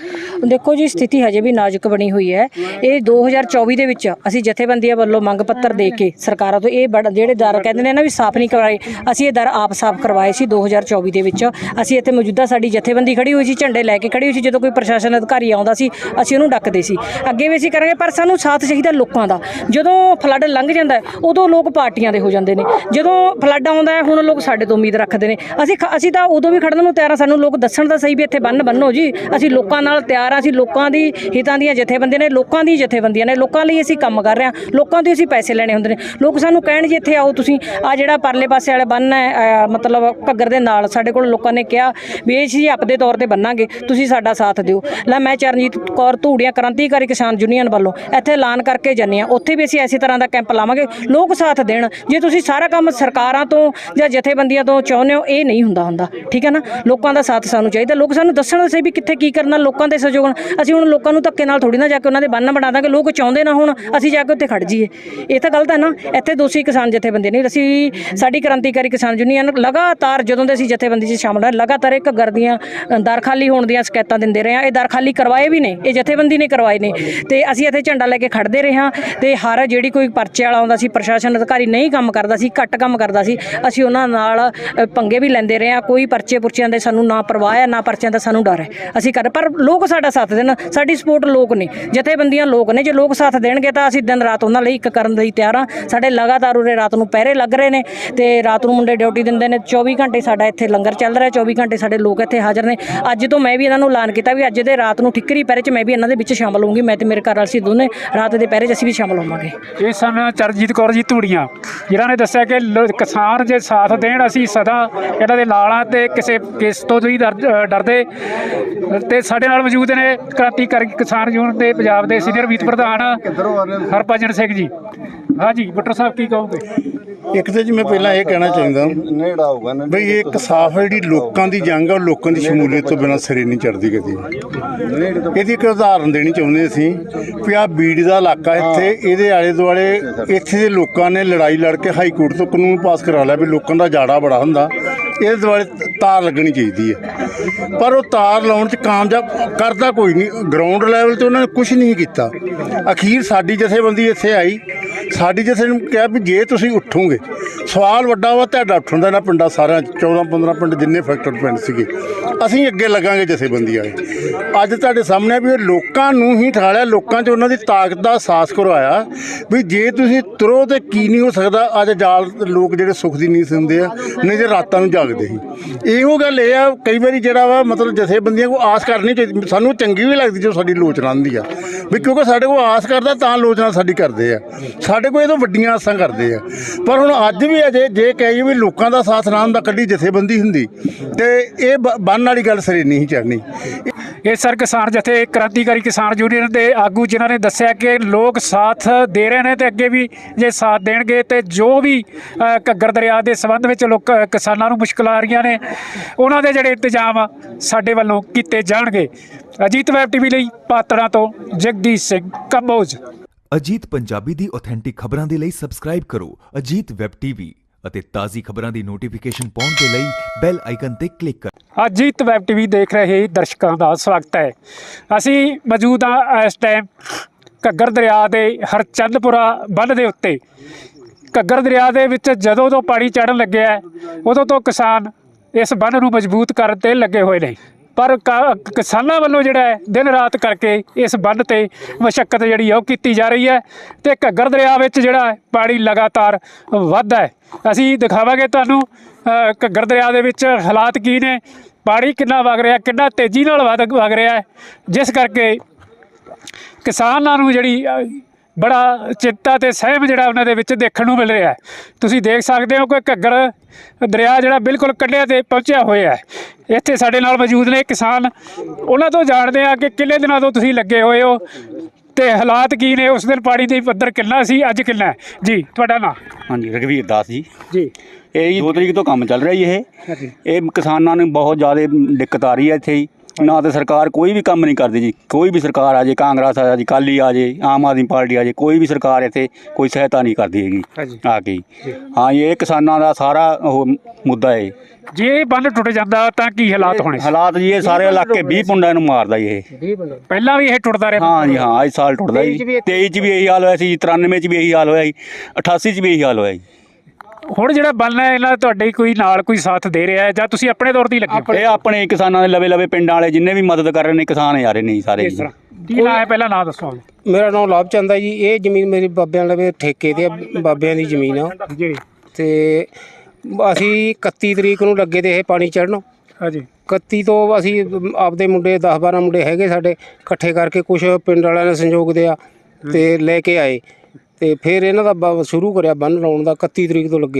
ਦੇਖੋ ਜੀ ਸਥਿਤੀ ਹਜੇ ਵੀ ਨਾਜ਼ੁਕ ਬਣੀ ਹੋਈ ਹੈ। ਇਹ 2024 ਦੇ ਵਿੱਚ ਅਸੀਂ ਜਥੇਬੰਦੀਆਂ ਵੱਲੋਂ ਮੰਗ ਪੱਤਰ ਦੇ ਕੇ ਸਰਕਾਰਾਂ ਤੋਂ ਇਹ ਜਿਹੜੇ ਦਰ ਕਹਿੰਦੇ ਨੇ ਨਾ ਵੀ ਸਾਫ਼ ਨਹੀਂ ਕਰਵਾਏ ਅਸੀਂ ਇਹ ਦਰ ਆਪ ਸਾਫ਼ ਕਰਵਾਏ ਸੀ 2024 ਦੇ ਵਿੱਚ। ਅਸੀਂ ਇੱਥੇ ਮੌਜੂਦਾ ਸਾਡੀ ਜਥੇਬੰਦੀ ਖੜੀ ਹੋਈ ਸੀ ਝੰਡੇ ਲੈ ਕੇ ਖੜੀ ਹੋਈ ਸੀ ਜਦੋਂ ਕੋਈ ਪ੍ਰਸ਼ਾਸਨ ਅਧਿਕਾਰੀ ਆਉਂਦਾ ਸੀ ਅਸੀਂ ਉਹਨੂੰ ਡੱਕਦੇ ਸੀ। ਅੱਗੇ ਵੀ ਅਸੀਂ ਕਰਾਂਗੇ ਪਰ ਸਾਨੂੰ ਸਾਥ ਚਾਹੀਦਾ ਲੋਕਾਂ ਦਾ। ਜਦੋਂ ਫਲੱਡ ਲੰਘ ਜਾਂਦਾ ਹੈ, ਉਦੋਂ ਲੋਕ ਪਾਰਟੀਆਂ ਦੇ ਹੋ ਜਾਂਦੇ ਨੇ। ਜਦੋਂ ਫਲੱਡ ਆਉਂਦਾ ਹੈ ਹੁਣ ਲੋਕ ਸਾਡੇ ਤੋਂ ਉਮੀਦ ਰੱਖਦੇ ਨੇ। ਅਸੀਂ ਅਸੀਂ ਤਾਂ ਉਦੋਂ ਵੀ ਖੜਨ ਨੂੰ ਤਿਆਰ ਆ ਸਾਨੂੰ ਲੋਕ ਦੱਸਣ ਤਾਂ ਸਹੀ ਵੀ ਇੱਥੇ ਬੰਨ ਬੰਨੋ ਜੀ। ਅਸੀਂ ਲੋਕਾਂ ਨਾਲ ਤਿਆਰ ਆ ਅਸੀਂ ਲੋਕਾਂ ਦੀ ਹਿੱਤਾਂ ਦੀਆਂ ਜਥੇਬੰਦੀਆਂ ਨੇ ਲੋਕਾਂ ਦੀ ਜਥੇਬੰਦੀਆਂ ਨੇ ਲੋਕਾਂ ਲਈ ਅਸੀਂ ਕੰਮ ਕਰ ਰਹੇ ਹਾਂ। ਲੋਕਾਂ ਤੋਂ ਅਸੀਂ ਪੈਸੇ ਲੈਣੇ ਹੁੰਦੇ ਨੇ। ਲੋਕ ਸਾਨੂੰ ਕਹਿਣ ਜੀ, ਇੱਥੇ ਆਓ ਤੁਸੀਂ। ਆ ਜਿਹੜਾ ਪਰਲੇ ਪਾਸੇ ਵਾਲਾ ਬੰਨ ਹੈ ਮਤਲਬ ਘੱਗਰ ਦੇ ਨਾਲ ਸਾਡੇ ਕੋਲ ਲੋਕਾਂ ਨੇ ਕਿਹਾ ਵੀ ਇਹ ਜੀ ਆਪਦੇ ਤੌਰ ਤੇ ਬੰਨਾਂਗੇ, ਤੁਸੀਂ ਸਾਡਾ ਸਾਥ ਦਿਓ। ਲੈ ਮੈਂ ਚਰਨਜੀਤ ਕੌਰ ਧੂੜੀਆਂ ਕ੍ਰਾਂਤੀਕਾਰੀ ਕਿਸਾਨ ਯੂਨੀਅਨ ਵੱਲੋਂ ਇੱਥੇ ਐਲਾਨ ਕਰਕੇ ਜਾਂਦੇ ਹਾਂ। ਉੱਥੇ ਵੀ ਅਸੀਂ ਐਸੀ ਤਰ੍ਹਾਂ ਦਾ ਕੈਂਪ ਲਾਵਾਂਗੇ। ਲੋਕ ਸਾਥ ਦੇਣ। ਜੇ ਤੁਸੀਂ ਸਾਰਾ ਕੰਮ ਸਰਕਾਰਾਂ ਤੋਂ ਜਾਂ ਜਥੇਬੰਦੀਆਂ ਤੋਂ ਚਾਹੁੰਦੇ ਹੋ, ਇਹ ਨਹੀਂ ਹੁੰਦਾ ਹੁੰਦਾ। ਠੀਕ ਹੈ ਨਾ? ਲੋਕਾਂ ਦਾ ਸਾਥ ਸਾਨੂੰ ਚਾਹੀਦਾ। ਲੋਕ ਸਾਨੂੰ ਦੱਸਣ ਸਹੀ ਵੀ ਕਿੱਥੇ ਕੀ ਕਰਨਾ, ਲੋਕਾਂ ਦੇ ਸਹਿਯੋਗ ਨਾਲ। ਅਸੀਂ ਹੁਣ ਲੋਕਾਂ ਨੂੰ ਧੱਕੇ ਨਾਲ ਥੋੜੀ ਨਾ ਜਾ ਕੇ ਉਹਨਾਂ ਦੇ ਬੰਨ ਬਣਾ ਦਾਂਗੇ। ਲੋਕ ਚਾਹੁੰਦੇ ਨਾ ਹੁਣ, ਅਸੀਂ ਜਾ ਕੇ ਉੱਥੇ ਖੜ ਜਾਈਏ। ਇਹ ਤਾਂ ਗਲਤ ਹੈ ਨਾ, ਇੱਥੇ ਦੋਸ਼ੀ ਕਿਸਾਨ ਜਥੇਬੰਦੀ ਨਹੀਂ, ਅਸੀਂ ਸਾਡੀ ਕ੍ਰਾਂਤੀਕਾਰੀ ਕਿਸਾਨ ਯੂਨੀਅਨ ਲਗਾਤਾਰ ਜਦੋਂ ਦੇ ਅਸੀਂ ਜਥੇਬੰਦੀ 'ਚ ਸ਼ਾਮਲ ਹੋਏ ਲਗਾਤਾਰ ਇੱਕ ਗਰਦੀਆਂ ਦਰ ਖਾਲੀ ਹੋਣ ਦੀਆਂ ਸ਼ਿਕਾਇਤਾਂ ਦਿੰਦੇ ਰਹੇ ਹਾਂ। ਇਹ ਦਰ ਖਾਲੀ ਕਰਵਾਏ ਵੀ ਨੇ, ਇਹ ਜਥੇਬੰਦੀ ਨੇ ਕਰਵਾਏ ਨੇ ਤੇ ਅਸੀਂ ਇੱਥੇ ਝੰਡਾ ਲੈ ਕੇ ਖੜਦੇ ਰਹੇ ਹਾਂ ਤੇ ਹਰ ਜਿਹੜੀ ਕੋਈ ਪਰਚੇ ਵਾਲਾ ਆਉਂਦਾ ਸੀ, ਪ੍ਰਸ਼ਾਸਨ ਅਧਿਕਾਰੀ ਨਹੀਂ ਕੰਮ ਕਰਦਾ ਸੀ, ਘੱਟ ਕੰਮ ਕਰਦਾ ਸੀ, ਅਸੀਂ ਉਹਨਾਂ ਨਾਲ ਪੰਗੇ ਵੀ ਲੈਂਦੇ ਰਹੇ ਹਾਂ। ਕੋਈ ਪਰਚੇ ਪੁਰਚਿਆਂ ਦੇ ਸਾਨੂੰ ਨਾ ਪਰਵਾਹ ਹੈ, ਨਾ ਪਰਚਿਆਂ ਦਾ ਸਾਨੂੰ ਡਰ ਹੈ। ਅਸੀਂ ਕਰ ਪਰ ਲੋਕ ਸਾਡਾ ਸਾਥ ਦੇਣ, ਸਾਡੀ ਸਪੋਰਟ ਲੋਕ ਨੇ, ਜਥੇਬੰਦੀਆਂ ਲੋਕ ਨੇ, ਜੇ ਲੋਕ ਸਾਥ ਦੇਣਗੇ ਤਾਂ ਅਸੀਂ ਦਿਨ ਰਾਤ ਉਹਨਾਂ ਲਈ ਇੱਕ ਕਰਨ ਲਈ ਤਿਆਰ ਹਾਂ ਸਾਡੇ ਲਗਾਤਾਰ ਉਰੇ ਰਾਤ ਨੂੰ ਪਹਿਰੇ ਲੱਗ ਰਹੇ ਨੇ ਤੇ ਰਾਤ ਨੂੰ ਮੁੰਡੇ ਡਿਊਟੀ ਦਿੰਦੇ ਨੇ। 24 ਘੰਟੇ ਸਾਡਾ ਇੱਥੇ ਲੰਗਰ ਚੱਲ ਰਿਹਾ 24 ਘੰਟੇ ਸਾਡੇ ਲੋਕ ਇੱਥੇ ਹਾਜ਼ਰ ਨੇ। ਅੱਜ ਤੋਂ ਮੈਂ ਵੀ ਇਹਨਾਂ ਨੂੰ ਐਲਾਨ ਕੀਤਾ ਵੀ ਅੱਜ ਦੇ ਰਾਤ ਨੂੰ ਠਿੱਕਰੀ ਪਹਿਰੇ 'ਚ ਮੈਂ ਵੀ ਇਹਨਾਂ ਦੇ ਵਿੱਚ ਸ਼ਾਮਲ ਹੋਊਂਗੀ। ਮੈਂ ਤੇ ਮੇਰੇ ਘਰ ਵਾਲੀ ਸੀ ਦੋਨੇ, ਰਾਤ ਦੇ ਪਹਿਰੇ 'ਚ ਅਸੀਂ ਵੀ ਸ਼ਾਮਲ ਹੋਵਾਂਗੇ। ਇਹ ਸਨ ਚਰਜੀਤ ਕੌਰ ਜੀ ਧੂੜੀਆਂ, ਜਿਨ੍ਹਾਂ ਨੇ ਦੱਸਿਆ ਕਿ ਲੋ- ਕਿਸਾਨ ਜੇ ਸਾਥ ਦੇਣ, ਅਸੀਂ ਸਦਾ ਇਹਨਾਂ ਦੇ ਨਾਲ ਆ ਤੇ ਕਿਸੇ ਕਿਸ ਤੋਂ ਨਹੀਂ ਡਰ- ਡਰਦੇ। ਤੇ ਸਾਡੇ ਨਾਲ ਮੌਜੂਦ ਨੇ ਕ੍ਰਾਂਤੀਕਾਰੀ ਕਿਸਾਨ ਯੂਨੀਅਨ ਦੇ ਪੰਜਾਬ ਦੇ ਸੀਨੀਅਰ ਮੀਤ ਪ੍ਰਧਾਨ ਹਰਭਜਨ ਸਿੰਘ ਜੀ। ਹਾਂਜੀ ਬੁੱਟਰ ਸਾਹਿਬ ਕੀ ਕਹੋਗੇ? ਇੱਕ ਤੇ ਜੀ ਮੈਂ ਪਹਿਲਾਂ ਇਹ ਕਹਿਣਾ ਚਾਹੁੰਦਾ ਬਈ ਇਹ ਇੱਕ ਸਾਫ਼ ਜਿਹੜੀ ਲੋਕਾਂ ਦੀ ਜੰਗ ਆ ਉਹ ਲੋਕਾਂ ਦੀ ਸ਼ਮੂਲੀਅਤ ਤੋਂ ਬਿਨਾਂ ਸਿਰੇ ਨਹੀਂ ਚੜਦੀ ਕਦੀ। ਇਹਦੀ ਇੱਕ ਉਦਾਹਰਨ ਦੇਣੀ ਚਾਹੁੰਦੇ ਅਸੀਂ ਵੀ ਆਹ ਬੀੜ ਦਾ ਇਲਾਕਾ ਇੱਥੇ ਇਹਦੇ ਆਲੇ ਦੁਆਲੇ ਇੱਥੇ ਦੇ ਲੋਕਾਂ ਨੇ ਲੜਾਈ ਲੜ ਕੇ ਹਾਈ ਕੋਰਟ ਤੋਂ ਕਾਨੂੰਨ ਪਾਸ ਕਰਾ ਲਿਆ ਵੀ ਲੋਕਾਂ ਦਾ ਜਾੜਾ ਬੜਾ ਹੁੰਦਾ। ਇਹਦੇ ਦੁਆਲੇ ਤਾਰ ਲੱਗਣੀ ਚਾਹੀਦੀ ਹੈ। ਪਰ ਉਹ ਤਾਰ ਲਾਉਣ 'ਚ ਕਾਮਯਾਬ ਕਰਦਾ ਕੋਈ ਨਹੀਂ। ਗਰਾਊਂਡ ਲੈਵਲ ਤੇ ਉਹਨਾਂ ਨੇ ਕੁਝ ਨਹੀਂ ਕੀਤਾ। ਅਖੀਰ ਸਾਡੀ ਜਥੇਬੰਦੀ ਇੱਥੇ ਆਈ। ਸਾਡੀ ਜਥੇ ਨੂੰ ਕਿਹਾ ਵੀ ਜੇ ਤੁਸੀਂ ਉੱਠੋਗੇ ਸਵਾਲ ਵੱਡਾ ਵਾ, ਤੁਹਾਡਾ ਉੱਠਣ ਦਾ ਇਹਨਾਂ ਪਿੰਡਾਂ ਸਾਰਿਆਂ 'ਚ 14 15 ਪਿੰਡ ਜਿੰਨੇ ਫੈਕਟਰ ਪਿੰਡ ਸੀਗੇ। ਅਸੀਂ ਅੱਗੇ ਲੱਗਾਂਗੇ ਜਥੇਬੰਦੀਆਂ ਵਾਲੇ ਅੱਜ ਤੁਹਾਡੇ ਸਾਹਮਣੇ ਵੀ ਇਹ ਲੋਕਾਂ ਨੂੰ ਹੀ ਠਾਲਿਆ, ਲੋਕਾਂ 'ਚ ਉਹਨਾਂ ਦੀ ਤਾਕਤ ਦਾ ਅਹਿਸਾਸ ਕਰਵਾਇਆ ਵੀ ਜੇ ਤੁਸੀਂ ਤੁਰੋ ਤੇ ਕੀ ਨਹੀਂ ਹੋ ਸਕਦਾ, ਅੱਜ ਜਾਲ ਲੋਕ ਜਿਹੜੇ ਸੁੱਖ ਦੀ ਨੀਂਦ ਹੁੰਦੇ ਆ, ਨਹੀਂ ਤੇ ਰਾਤਾਂ ਨੂੰ ਜਾਗਦੇ ਸੀ। ਇਹੋ ਗੱਲ ਇਹ ਆ, ਕਈ ਵਾਰੀ ਜਿਹੜਾ ਵਾ, ਮਤਲਬ ਜਥੇਬੰਦੀਆਂ ਕੋ ਆਸ ਕਰਨੀ ਚਾਹੀਦੀ, ਸਾਨੂੰ ਚੰਗੀ ਵੀ ਲੱਗਦੀ ਜੋ ਸਾਡੀ ਲੋਚਨਾ ਹੁੰਦੀ ਆ। ਵੀ ਕਿਉਂਕਿ ਸਾਡੇ ਕੋਲ ਆਸ ਕਰਦਾ, ਤਾਂ ਲੋਚਨਾ ਸਾਡੀ ਕਰਦੇ ਆ। ਸਾਡੇ ਕੋਲ ਇਹ ਤੋਂ ਵੱਡੀਆਂ ਆਸਾਂ ਕਰਦੇ ਆ। ਪਰ ਹੁਣ ਅੱਜ ਵੀ ਅਜੇ ਜੇ ਕਹੀਏ ਵੀ ਲੋਕਾਂ ਦਾ ਸਾਥ ਨਾ ਹੁੰਦਾ, ਕੱਢੀ ਜਥੇਬੰਦੀ ਹੁੰਦੀ, ਤੇ ਇਹ ਬੰਨ ਵਾਲੀ ਗੱਲ ਸਿਰੇ ਨਹੀਂ ਚੜਨੀ ਇਹ ਸਰ ਕਿਸਾਨ ਜਥੇ, ਕ੍ਰਾਂਤੀਕਾਰੀ ਕਿਸਾਨ ਯੂਨੀਅਨ ਦੇ ਆਗੂ ਜਿਨ੍ਹਾਂ ਨੇ ਦੱਸਿਆ ਕਿ ਲੋਕ ਸਾਥ ਦੇ ਰਹੇ ਨੇ ਤੇ ਅੱਗੇ ਵੀ ਜੇ ਸਾਥ ਦੇਣਗੇ ਤੇ ਜੋ ਵੀ ਘੱਗਰ ਦਰਿਆ ਦੇ ਸੰਬੰਧ ਵਿੱਚ ਲੋਕ ਕਿਸਾਨਾਂ ਨੂੰ ਮੁਸ਼ਕਲਾਂ ਆ ਰਹੀਆਂ ਨੇ, ਉਹਨਾਂ ਦੇ ਜਿਹੜੇ ਇੰਤਜ਼ਾਮ ਆ, ਸਾਡੇ ਵੱਲੋਂ ਕੀਤੇ ਜਾਣਗੇ। ਅਜੀਤ ਵੈਬ ਟੀਵੀ ਲਈ ਪਾਤੜਾਂ ਤੋਂ ਜਗਦੀਸ਼ ਸਿੰਘ ਕੰਬੋਜ। ਅਜੀਤ ਪੰਜਾਬੀ ਦੀ ਆਥੈਂਟਿਕ ਖਬਰਾਂ ਦੇ ਲਈ ਸਬਸਕ੍ਰਾਈਬ ਕਰੋ ਅਜੀਤ ਵੈਬ ਟੀਵੀ ਅਤੇ ਤਾਜ਼ੀ ਖਬਰਾਂ ਦੀ ਨੋਟੀਫਿਕੇਸ਼ਨ ਪਾਉਣ ਦੇ ਲਈ ਬੈਲ ਆਈਕਨ ਤੇ ਕਲਿੱਕ ਕਰੋ। ਅਜੀਤ ਵੈਬ ਟੀਵੀ ਦੇਖ ਰਹੇ ਦਰਸ਼ਕਾਂ ਦਾ ਸਵਾਗਤ ਹੈ। ਅਸੀਂ ਮੌਜੂਦ ਹਾਂ ਇਸ ਟਾਈਮ ਘੱਗਰ ਦਰਿਆ ਦੇ ਹਰਚੰਦਪੁਰਾ ਬੰਨ ਦੇ ਉੱਤੇ। ਘੱਗਰ ਦਰਿਆ ਦੇ ਵਿੱਚ ਜਦੋਂ ਤੋਂ ਪਾਣੀ ਚੜਨ ਲੱਗਿਆ ਉਦੋਂ ਤੋਂ ਕਿਸਾਨ ਇਸ ਬੰਨ ਨੂੰ ਮਜ਼ਬੂਤ ਕਰਨ ਤੇ ਲੱਗੇ ਹੋਏ ਨੇ। ਪਰ ਕ- ਕਿਸਾਨਾਂ ਵੱਲੋਂ ਜਿਹੜਾ ਹੈ, ਦਿਨ ਰਾਤ ਕਰਕੇ ਇਸ ਬੰਨ੍ਹ ਤੇ ਮਸ਼ੱਕਤ ਜਿਹੜੀ ਉਹ ਕੀਤੀ ਜਾ ਰਹੀ ਹੈ ਤੇ ਘੱਗਰ ਦਰਿਆ ਵਿੱਚ ਜਿਹੜਾ ਪਾਣੀ ਲਗਾਤਾਰ ਵੱਧਦਾ ਹੈ। ਅਸੀਂ ਦਿਖਾਵਾਂਗੇ ਤੁਹਾਨੂੰ ਘੱਗਰ ਦਰਿਆ ਦੇ ਵਿੱਚ ਹਾਲਾਤ ਕੀ ਨੇ, ਪਾਣੀ ਕਿੰਨਾ ਵਗ ਰਿਹਾ, ਕਿੰਨਾ ਤੇਜ਼ੀ ਨਾਲ ਵਗ ਵਗ ਰਿਹਾ ਹੈ। ਜਿਸ ਕਰਕੇ ਕਿਸਾਨਾਂ ਨੂੰ ਜਿਹੜੀ ਬੜਾ ਚਿੰਤਾ ਤੇ ਸਹਿਮ ਜਿਹੜਾ ਉਹਨਾਂ ਦੇ ਵਿੱਚ ਦੇਖਣ ਨੂੰ ਮਿਲ ਰਿਹਾ ਤੁਸੀਂ ਦੇਖ ਸਕਦੇ ਹੋ ਕਿ ਘੱਗਰ ਦਰਿਆ ਜਿਹੜਾ ਬਿਲਕੁਲ ਕੰਢਿਆਂ ਤੇ ਪਹੁੰਚਿਆ ਹੋਇਆ ਹੈ। ਇੱਥੇ ਸਾਡੇ ਨਾਲ ਮੌਜੂਦ ਨੇ ਕਿਸਾਨ। ਉਹਨਾਂ ਤੋਂ ਜਾਣਦੇ ਆ ਕਿ ਕਿੰਨੇ ਦਿਨਾਂ ਤੋਂ ਤੁਸੀਂ ਲੱਗੇ ਹੋਏ ਹੋ ਤੇ ਹਾਲਾਤ ਕੀ ਨੇ? ਉਸ ਦਿਨ ਪਾਣੀ ਦੀ ਪੱਧਰ ਕਿੰਨਾ ਸੀ? ਅੱਜ ਕਿੰਨਾ ਜੀ ਤੁਹਾਡਾ ਨਾਮ ਹਾਂਜੀ ਰਘਵੀਰ ਦਾਸ ਜੀ। ਜੀ। ਇਹ ਜੀ 2 ਤਰੀਕ ਤੋਂ ਕੰਮ ਚੱਲ ਰਿਹਾ ਜੀ ਇਹ। ਇਹ ਕਿਸਾਨਾਂ ਨੂੰ ਬਹੁਤ ਜ਼ਿਆਦਾ ਦਿੱਕਤ ਆ ਰਹੀ ਹੈ ਇੱਥੇ ਜੀ। ਨਾ ਤੇ ਸਰਕਾਰ ਕੋਈ ਵੀ ਕੰਮ ਨਹੀਂ ਕਰਦੀ ਜੀ। ਕੋਈ ਵੀ ਸਰਕਾਰ ਆ ਜੇ ਕਾਂਗਰਸ ਆ ਜੀ ਕਾਲੀ ਆ ਜੇ ਆਮ ਆਦਮੀ ਪਾਰਟੀ ਆ ਜੇ ਕੋਈ ਵੀ ਸਰਕਾਰ ਇੱਥੇ ਕੋਈ ਸਹਾਇਤਾ ਨਹੀਂ ਕਰਦੀ ਹੈਗੀ। ਆ ਕੇ ਹਾਂ ਇਹ ਕਿਸਾਨਾਂ ਦਾ ਸਾਰਾ ਉਹ ਮੁੱਦਾ ਹੈ ਜੇ ਇਹ ਬੰਨ ਟੁੱਟ ਜਾਂਦਾ ਤਾਂ ਕੀ ਹਾਲਾਤ ਹੋਣੇ? ਸੀ ਹਾਲਾਤ ਜੀ ਇਹ ਸਾਰੇ ਇਲਾਕੇ 20 ਪੁੰਡਾਂ ਨੂੰ ਮਾਰਦਾ ਜੀ ਇਹ। ਪਹਿਲਾਂ ਵੀ ਇਹ ਟੁੱਟਦਾ ਰਿਹਾ। ਹਾਂ ਜੀ ਹਾਂ ਇਸ ਸਾਲ ਟੁੱਟਦਾ ਜੀ। 23 ਚ ਵੀ ਇਹੀ ਹਾਲ ਹੋਇਆ ਸੀ 93 ਚ ਵੀ ਇਹੀ ਹਾਲ ਹੋਇਆ ਜੀ 88 ਚ ਵੀ ਇਹੀ ਹਾਲ ਹੋਇਆ ਜੀ। ਹੁਣ ਜਿਹੜਾ ਬੰਨ ਹੈ ਇਹਨਾਂ ਦਾ ਤੁਹਾਡੇ ਕੋਈ ਨਾਲ ਕੋਈ ਸਾਥ ਦੇ ਰਿਹਾ ਹੈ ਜਾਂ ਤੁਸੀਂ ਆਪਣੇ ਤੌਰ ਤੇ ਹੀ ਲੱਗੇ ਹੋ? ਇਹ ਆਪਣੇ ਕਿਸਾਨਾਂ ਦੇ ਲਵੇ ਲਵੇ ਪਿੰਡਾਂ ਵਾਲੇ ਜਿੰਨੇ ਵੀ ਮਦਦ ਕਰ ਰਹੇ ਨੇ ਕਿਸਾਨ ਆ ਰਹੇ ਨੇ ਜੀ ਸਾਰੇ ਜੀ। ਕੀ ਨਾਂ ਹੈ ਪਹਿਲਾਂ ਨਾਂ ਦੱਸੋ ਮੇਰਾ ਨਾਮ ਲਾਭ ਚੰਦ ਹੈ ਜੀ। ਇਹ ਜ਼ਮੀਨ ਮੇਰੀ ਬਾਬਿਆਂ ਲਵੇ ਠੇਕੇ ਤੇ ਆ, ਬਾਬਿਆਂ ਦੀ ਜ਼ਮੀਨ ਆ। ਜੀ। ਤੇ ਅਸੀਂ 31 ਤਰੀਕ ਨੂੰ ਲੱਗੇ ਤੇ ਇਹ ਪਾਣੀ ਚੜਨ ਹਾਂਜੀ। 31 ਤੋਂ ਅਸੀਂ ਆਪਦੇ ਮੁੰਡੇ 10 12 ਮੁੰਡੇ ਹੈਗੇ ਸਾਡੇ ਇਕੱਠੇ ਕਰਕੇ ਕੁਝ ਪਿੰਡ ਵਾਲਿਆਂ ਨੇ ਸੰਯੋਗ ਦਿਆ ਤੇ ਲੈ ਕੇ ਆਏ। ਤੇ ਫਿਰ ਇਹਨਾਂ ਦਾ ਬ- ਸ਼ੁਰੂ ਕਰਿਆ ਬੰਨ ਲਾਉਣ ਦਾ 31 ਤਰੀਕ ਤੋਂ ਲੱਗੇ।